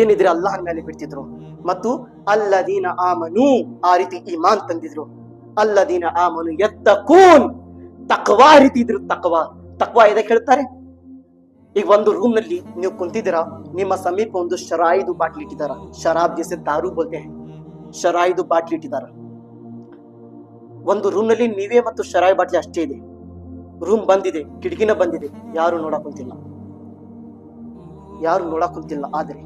ಏನಿದ್ರೆ ಅಲ್ಲಾಹನ ಮೇಲೆ ಬಿಡ್ತಿದ್ರು ಮತ್ತು ಅಲ್ಲದೀನ ಆಮನು ಆ ರೀತಿ ಇಮಾನ್ ತಂದಿದ್ರು. ಅಲ್ಲದೀನ ಆಮನು ಎತ್ತಕೂನ್. ತಕ್ವಾ ರೀತಿ ಇದ್ರು, ತಕ್ವಾ. ತಕ್ವಾ ಇದಕ್ಕೆ ಹೇಳ್ತಾರೆ? ಈಗ ಒಂದು ರೂಮ್ನಲ್ಲಿ ನೀವು ಕುಂತಿದ್ದೀರಾ, ನಿಮ್ಮ ಸಮೀಪ ಒಂದು ಶರಾಯಿದು ಬಾಟ್ಲಿ ಇಟ್ಟಿದಾರ ಶರಾಬ್ ಜೈಸೆ ದಾರು ಬೋಲ್ತೆ. ಶರಾಯಿದು ಬಾಟ್ಲಿ ಇಟ್ಟಿದಾರ ಒಂದು ರೂಮ್ನಲ್ಲಿ ನೀವೇ ಮತ್ತು ಶರಾಯಿ ಬಾಟ್ಲಿ ಅಷ್ಟೇ ಇದೆ. ರೂಮ್ ಬಂದಿದೆ, ಕಿಟಕಿನ ಬಂದಿದೆ. ಯಾರು ನೋಡಕ್ ಕುಂತಿಲ್ಲ. ಯಾರು ನೋಡಕ್ ಕುಂತಿಲ್ಲ, ಆದ್ರೆ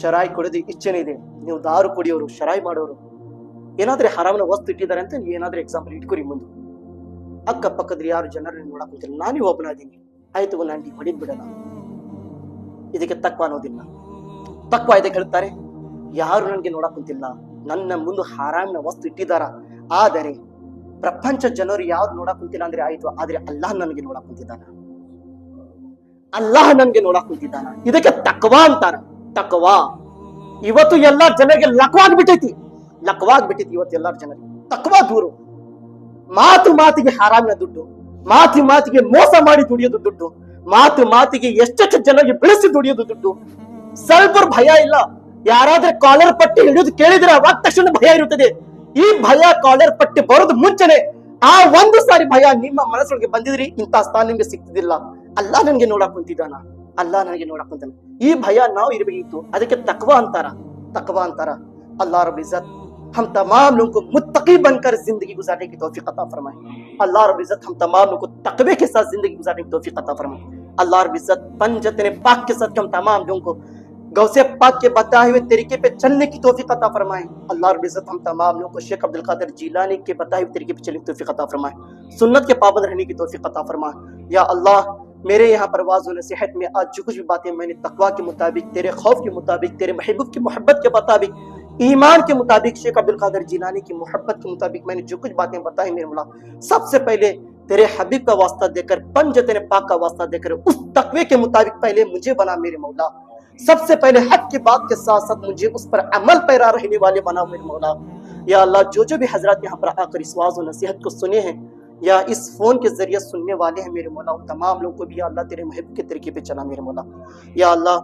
ಶರಾಯಿ ಕುಡಿದು ಇಚ್ಛೆನೇ ಇದೆ. ನೀವು ದಾರು ಕುಡಿಯೋರು, ಶರಾಯಿ ಮಾಡೋರು. ಏನಾದ್ರೆ ಹರಾಮನ ವಸ್ತು ಇಟ್ಟಿದ್ದಾರೆ ಅಂತ ನೀವು ಏನಾದ್ರೂ ಎಕ್ಸಾಂಪಲ್ ಇಟ್ಕೊರಿ ಮುಂದೆ. ಅಕ್ಕ ಪಕ್ಕದಲ್ಲಿ ಯಾರು ಜನರನ್ನು ನೋಡಕ್ ಕುಂತಿಲ್ಲ. ನಾನೇ ಒಬ್ಬನಾದೀನಿ ಆಯ್ತು ನಾನು ಹೊಡಿದ್ ಬಿಡಲ್ಲ ಇದಕ್ಕೆ ತಕ್ವ ಅನ್ನೋದಿಲ್ಲ. ತಕ್ವ ಇದಕ್ಕೆ ಹೇಳ್ತಾರೆ ಯಾರು ನನಗೆ ನೋಡಕ್ ಕುಂತಿಲ್ಲ. ನನ್ನ ಮುಂದೆ ಹಾರಾಮಿನ ವಸ್ತು ಇಟ್ಟಿದಾರ ಆದರೆ ಪ್ರಪಂಚ ಜನರು ಯಾರು ನೋಡಕ್ ಕುಂತಿಲ್ಲ ಅಂದ್ರೆ ಆಯ್ತು, ಆದ್ರೆ ಅಲ್ಲಾಹ್ ನನಗೆ ನೋಡಕ್ ಕುಂತಿದ್ದಾನ. ಅಲ್ಲಾಹ್ ನನಗೆ ನೋಡಕ್ ಕುಂತಿದ್ದಾನ. ಇದಕ್ಕೆ ತಕ್ವಾ ಅಂತಾರ. ತಕ್ವಾ. ಇವತ್ತು ಎಲ್ಲಾ ಜನರಿಗೆ ಲಕ್ವಾಗ್ ಬಿಟ್ಟೈತಿ ಲಕ್ವಾಗ್ ಬಿಟ್ಟೈತಿ ಇವತ್ತು ಎಲ್ಲಾರ ಜನರಿಗೆ. ತಕ್ವಾ ದೂರು. ಮಾತು ಮಾತಿಗೆ ಹಾರಾಮಿನ ದುಡ್ಡು. ಮಾತಿ ಮಾತಿಗೆ ಮೋಸ ಮಾಡಿ ದುಡಿಯೋದು ದುಡ್ಡು. ಮಾತು ಮಾತಿಗೆ ಎಷ್ಟೆಷ್ಟು ಜನರಿಗೆ ಬೆಳೆಸಿ ದುಡಿಯೋದು ದುಡ್ಡು. ಸ್ವಲ್ಪ ಭಯ ಇಲ್ಲ. ಯಾರಾದ್ರೆ ಕಾಲರ್ ಪಟ್ಟಿ ಹಿಡಿದು ಕೇಳಿದ್ರೆ ಅವಾಗ ತಕ್ಷಣ ಭಯ ಇರುತ್ತದೆ. ಈ ಭಯ ಕಾಲರ್ ಪಟ್ಟಿ ಬರೋದು ಮುಂಚೆನೆ. ಆ ಒಂದು ಸಾರಿ ಭಯ ನಿಮ್ಮ ಮನಸ್ಸೊಳಗೆ ಬಂದಿದ್ರಿ ಇಂತ ಸ್ಥಾನ ನಿಮ್ಗೆ ಸಿಗ್ತಿದ್ದಿಲ್ಲ. ಅಲ್ಲ ನನಗೆ ನೋಡಕ್ ಕುಂತಿದ್ದಾನ. ಅಲ್ಲ ನನಗೆ ನೋಡಕ್ ಕುಂತಾನ ಈ ಭಯ ನಾವು ಇರಬೇಕಿತ್ತು. ಅದಕ್ಕೆ ತಕ್ವಾ ಅಂತಾರ. ತಕ್ವಾ ಅಂತಾರ. ಅಲ್ಲಾ رب عزت ہم تمام لوگوں کو متقی بن کر زندگی گزارنے کی توفیق عطا فرمائے اللہ رب عزت ہم تمام لوگوں کو تقوی کے ساتھ زندگی گزارنے کی توفیق عطا فرمائے اللہ رب عزت پنجتن پاک کے ساتھ ہم تمام لوگوں کو غوث پاک کے بتائے ہوئے طریقے پہ چلنے کی توفیق عطا فرمائیں اللہ رب عزت ہم تمام لوگوں کو شیخ عبد القادر جیلانی کے بتائے ہوئے طریقے پہ چلنے کی توفیق عطا فرمائیں سنت کے پابند رہنے کی توفیق عطا فرمائیں یا اللہ، میرے یہاں پرواز و نصیحت میں آج جو کچھ بھی باتیں میں نے تقوا کے مطابق، تیرے خوف کے مطابق، تیرے محبوب کی محبت کے مطابق، ایمان کے مطابق شیخ عبد القادر جیلانی کی محبت کے مطابق میں نے جو کچھ باتیں بتائی میرے ملا سب سے پہلے تیرے حبیب کا واسطہ دے کر پنجتن پاک کا واسطہ دے کر، اس تقوی کے مطابق پہلے مجھے بنا، میرے مولا۔ سب سے پہلے حق کی بات کے ساتھ ساتھ مجھے اس پر عمل پیرا رہنے والے بنا میرے مولا۔ یا اللہ، جو جو بھی حضرات یہاں پر آ کر اس واضح و نصیحت کو سنے ہیں یا اس فون کے ذریعے سننے والے ہیں میرے مولا، ان تمام لوگوں کو بھی یا اللہ تیرے محب کے طریقے پہ چلا میرے مولا۔ یا اللہ،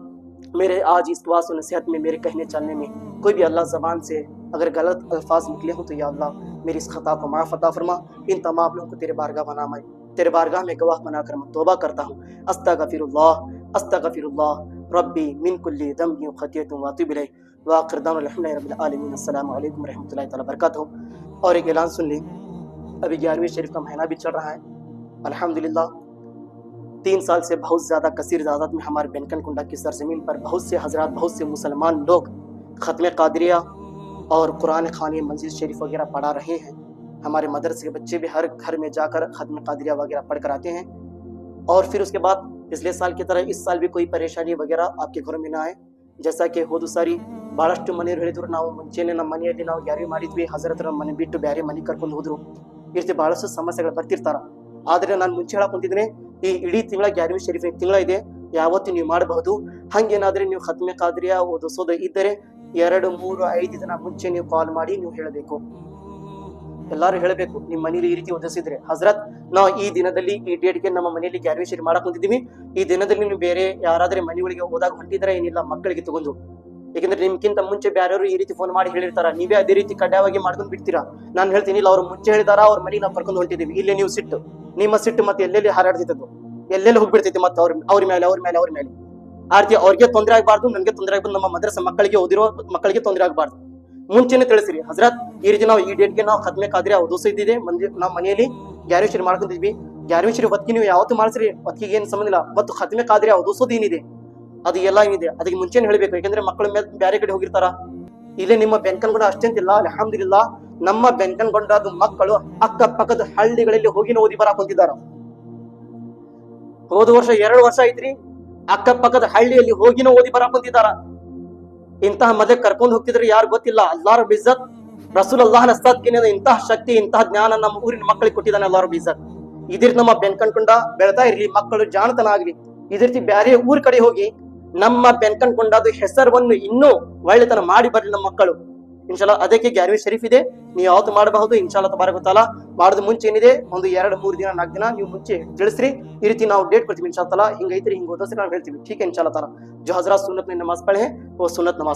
میرے آج اس واضح و نصیحت میں، میرے کہنے چلنے میں کوئی بھی اللہ زبان سے اگر غلط الفاظ نکلے ہوں تو یا اللہ، میری اس خطا کو معاف عطا فرما۔ ان تمام لوگوں کو تیرے بارگاہ بنا مائے تیرے بارگاہ میں گواہ بنا کر میں توبہ کرتا ہوں۔ استغفر اللہ استغفر اللہ۔ ربی من کلی دم یوں خطیت واطب علیہ واقر دان الحمد رب العالمین. السلام علیکم ورحمۃ اللہ تعالیٰ برکاتہ اور ایک اعلان سن لیں. ابھی گیارہویں شریف کا مہینہ بھی چل رہا ہے. الحمدللہ، تین سال سے بہت زیادہ کثیر زیادہ میں ہمارے بینکن کنڈا کی سرزمین پر بہت سے حضرات، بہت سے مسلمان لوگ ختم قادریہ اور قرآن خانی مسجد شریف وغیرہ پڑھا رہے ہیں. ہمارے مدرسے کے بچے بھی ہر گھر میں جا کر ختم قادریہ وغیرہ پڑھ کر آتے ہیں. اور پھر اس کے بعد पिछले साल की तरह इस साल भी कोई परेशानी वगैरह आपके घरों में ना आए ಜೈಸಾ ಕೆ ಹೋದು ಸಾರಿ ಬಹಳಷ್ಟು ಮನೆಯವರು ಹೇಳಿದ್ರು ನಾವು ಮುಂಚೆನೆ ನಮ್ಮ ಮನೆಯಲ್ಲಿ ನಾವು ಗ್ಯಾರಿ ಮಾಡಿದ್ವಿ ಹಜರತ್ರ ಮನೆ ಬಿಟ್ಟು ಬೇರೆ ಮನೆ ಕರ್ಕೊಂಡು ಹೋದ್ರು ಈ ರೀತಿ ಬಹಳಷ್ಟು ಸಮಸ್ಯೆಗಳು ಬರ್ತಿರ್ತಾರ ಆದ್ರೆ ನಾನು ಮುಂಚೆ ಹೇಳಕ್ ಕುಂತಿದ್ದೀನಿ ಈ ಇಡೀ ತಿಂಗಳ ಗ್ಯಾರಿ ಶರೀಫ್ ತಿಂಗಳ ಇದೆ ಯಾವತ್ತು ನೀವು ಮಾಡಬಹುದು ಹಂಗೇನಾದ್ರೆ ನೀವು ಖತ್ಮೆ ಕಾದ್ರಿಯ ಓದಿಸೋದು ಇದ್ದರೆ ಎರಡು ಮೂರು ಐದು ದಿನ ಮುಂಚೆ ನೀವು ಕಾಲ್ ಮಾಡಿ ನೀವು ಹೇಳಬೇಕು ಎಲ್ಲಾರು ಹೇಳಬೇಕು ನಿಮ್ಮ ಮನೇಲಿ ಈ ರೀತಿ ಒದಿಸಿದ್ರೆ ಹಜರತ್ ನಾವು ಈ ದಿನದಲ್ಲಿ ಈ ಡೇಟ್ಗೆ ನಮ್ಮ ಮನೆಯಲ್ಲಿ ಗ್ಯಾರ್ವೇಶನ್ ಮಾಡಕ್ ಹೊಂದಿದ್ದೀವಿ ಈ ದಿನದಲ್ಲಿ ನೀವು ಬೇರೆ ಯಾರಾದ್ರೆ ಮನೆಗಳಿಗೆ ಹೋದಾಗ ಹೊಂಟಿದ್ರೆ ಏನಿಲ್ಲ, ಮಕ್ಕಳಿಗೆ ತಗೊಂಡು. ಯಾಕಂದ್ರೆ ನಿಮ್ಗಿಂತ ಮುಂಚೆ ಬೇರೆಯವರು ಈ ರೀತಿ ಫೋನ್ ಮಾಡಿ ಹೇಳಿರ್ತಾರ, ನೀವೇ ಅದೇ ರೀತಿ ಕಡ್ಡಾಯವಾಗಿ ಮಾಡ್ಕೊಂಡು ಬಿಡ್ತೀರಾ? ನಾನು ಹೇಳ್ತೀನಿ ಇಲ್ಲ, ಅವ್ರು ಮುಂಚೆ ಹೇಳಿದಾರ, ಅವ್ರ ಮನೆಗೆ ನಾವು ಕರ್ಕೊಂಡು ಹೊಂಟಿದ್ದೀವಿ ಇಲ್ಲೇ ನೀವು ಸಿಟ್ಟು. ನಿಮ್ಮ ಸಿಟ್ಟು ಮತ್ತೆ ಎಲ್ಲೆಲ್ಲಿ ಹಾರಾಡ್ತಿದ್ದು ಎಲ್ಲೆಲ್ಲಿ ಹೋಗ್ಬಿಡ್ತೈತಿ ಮತ್ತೆ ಅವ್ರ ಅವ್ರ ಮೇಲೆ ಅವ್ರ ಮೇಲೆ ಅವ್ರ ಮೇಲೆ? ಆ ರೀತಿ ಅವ್ರಿಗೆ ತೊಂದರೆ ಆಗಬಾರ್ದು, ನನಗೆ ತೊಂದರೆ ಆಗ್ಬಾರ್ದು, ನಮ್ಮ ಮದ್ರಸ ಮಕ್ಕಳಿಗೆ ಓದಿರೋ ಮಕ್ಕಳಿಗೆ ತೊಂದರೆ ಆಗಬಾರ್ದು. ಮುಂಚೆನೆ ತಿಳಿಸ್ರಿ, ಹಜರತ್ ಈ ರೀತಿ ನಾವು ಈ ಡೇಟ್ಗೆ ನಾವು ಖತ್ಮೆ ಕಾದ್ರೆ ದೋಸೆ ಇದ್ದಿದೆ, ಮಂದಿ ನಮ್ಮ ಮನೆಯಲ್ಲಿ ಗ್ಯಾರೇಶ್ವರಿ ಮಾಡ್ಕೊಂತಿದ್ವಿ ಗ್ಯಾರೇಶ್ವರಿ ಹೊತ್ತಿಗೆ ನೀವು ಯಾವತ್ತು ಮಾಡಿಸ್ರಿ, ಹೊತ್ತಿಗೆ ಏನು ಸಂಬಂಧ ಇಲ್ಲ. ಮತ್ತು ಕಾದ್ರಿ ಕಾದ್ರೆ ದೋಸೋದು ಏನಿದೆ? ಅದು ಎಲ್ಲ ಏನಿದೆ? ಅದಕ್ಕೆ ಮುಂಚೆನೆ ಹೇಳಬೇಕು, ಯಾಕಂದ್ರೆ ಮಕ್ಕಳ ಮೇಲೆ ಬೇರೆ ಕಡೆ ಹೋಗಿರ್ತಾರ. ಇಲ್ಲೇ ನಿಮ್ಮ ಬೆಂಕನ್ಗೊಂಡ ಅಷ್ಟೇಂತಿಲ್ಲ ಅಲ್ಹಮ್ದುಲಿಲ್ಲ. ನಮ್ಮ ಬೆಂಕನ್ಗೊಂಡಾದ ಮಕ್ಕಳು ಅಕ್ಕಪಕ್ಕದ ಹಳ್ಳಿಗಳಲ್ಲಿ ಹೋಗಿ ಓದಿ ಬರಾಕ್ ಹೊಂದಿದ್ದಾರ. ಹೋದ ವರ್ಷ ಎರಡು ವರ್ಷ ಐತ್ರಿ ಅಕ್ಕಪಕ್ಕದ ಹಳ್ಳಿಯಲ್ಲಿ ಹೋಗಿನ ಓದಿ ಬರಾಕ್ ಇಂತಹ ಮದುವೆ ಕರ್ಕೊಂಡು ಹೋಗ್ತಿದ್ರೆ ಯಾರು ಗೊತ್ತಿಲ್ಲ. ಅಲ್ಲಾರು ಬಿಜತ್ ರಸೂಲ್ ಅಲ್ಲಾಹನ ಸದ್ಗಿನ ಇಂತಹ ಶಕ್ತಿ, ಇಂತಹ ಜ್ಞಾನ ನಮ್ಮ ಊರಿನ ಮಕ್ಕಳಿಗೆ ಕೊಟ್ಟಿದ್ದಾನೆ ಅಲ್ಲಾರ ಬಿಜತ್ ಇದ್ರ ನಮ್ಮ ಬೆನ್ಕಂಡ್ಕೊಂಡ ಬೆಳತಾ ಇರ್ಲಿ, ಮಕ್ಕಳು ಜಾಣತನ ಆಗ್ಲಿ. ಇದ್ರತಿ ರೀತಿ ಬ್ಯಾರೆ ಊರ್ ಕಡೆ ಹೋಗಿ ನಮ್ಮ ಬೆನ್ಕಣ್ಕುಂಡದ ಹೆಸರವನ್ನು ಇನ್ನೂ ಒಳ್ಳೆತನ ಮಾಡಿ ಬರ್ಲಿ ನಮ್ಮ ಮಕ್ಕಳು. ಇನ್ಶಾಲ ಅದಕ್ಕೆ ಗ್ಯಾರವಿ ಶರೀಫ್ ಇದೆ. ನೀವು ಯಾವತ್ತು ಮಾಡಬಹುದು ಇನ್ಶಾಲ ತಬಾರ ಗೊತ್ತಲ್ಲ ಮಾಡಿದ ಮುಂಚೆ ಏನಿದೆ, ಒಂದು ಎರಡು, ಮೂರು ದಿನ, ನಾಲ್ಕು ದಿನ ನೀವು ಮುಂಚೆ ತಿಳಿಸ್ರಿ. ಈ ರೀತಿ ನಾವು ಡೇಟ್ ಕೊಡ್ತೀವಿ ಇನ್ಶಾಲ ತಲಾ. ಹಿಂಗೈತ್ರಿ, ಹಿಂಗೆ ಓದಿಸ್ರಿ ನಾವು ಹೇಳ್ತೀವಿ. ಠೀಕ್ ಇನ್ಶಾಲ ತಾಲ. ಜೋ ಸುನತ್ ಸುನ್ನತ್ ನಮಾಜ್ ಪಳೆ ಓ ಸುನತ್ ನಮಾಜ್.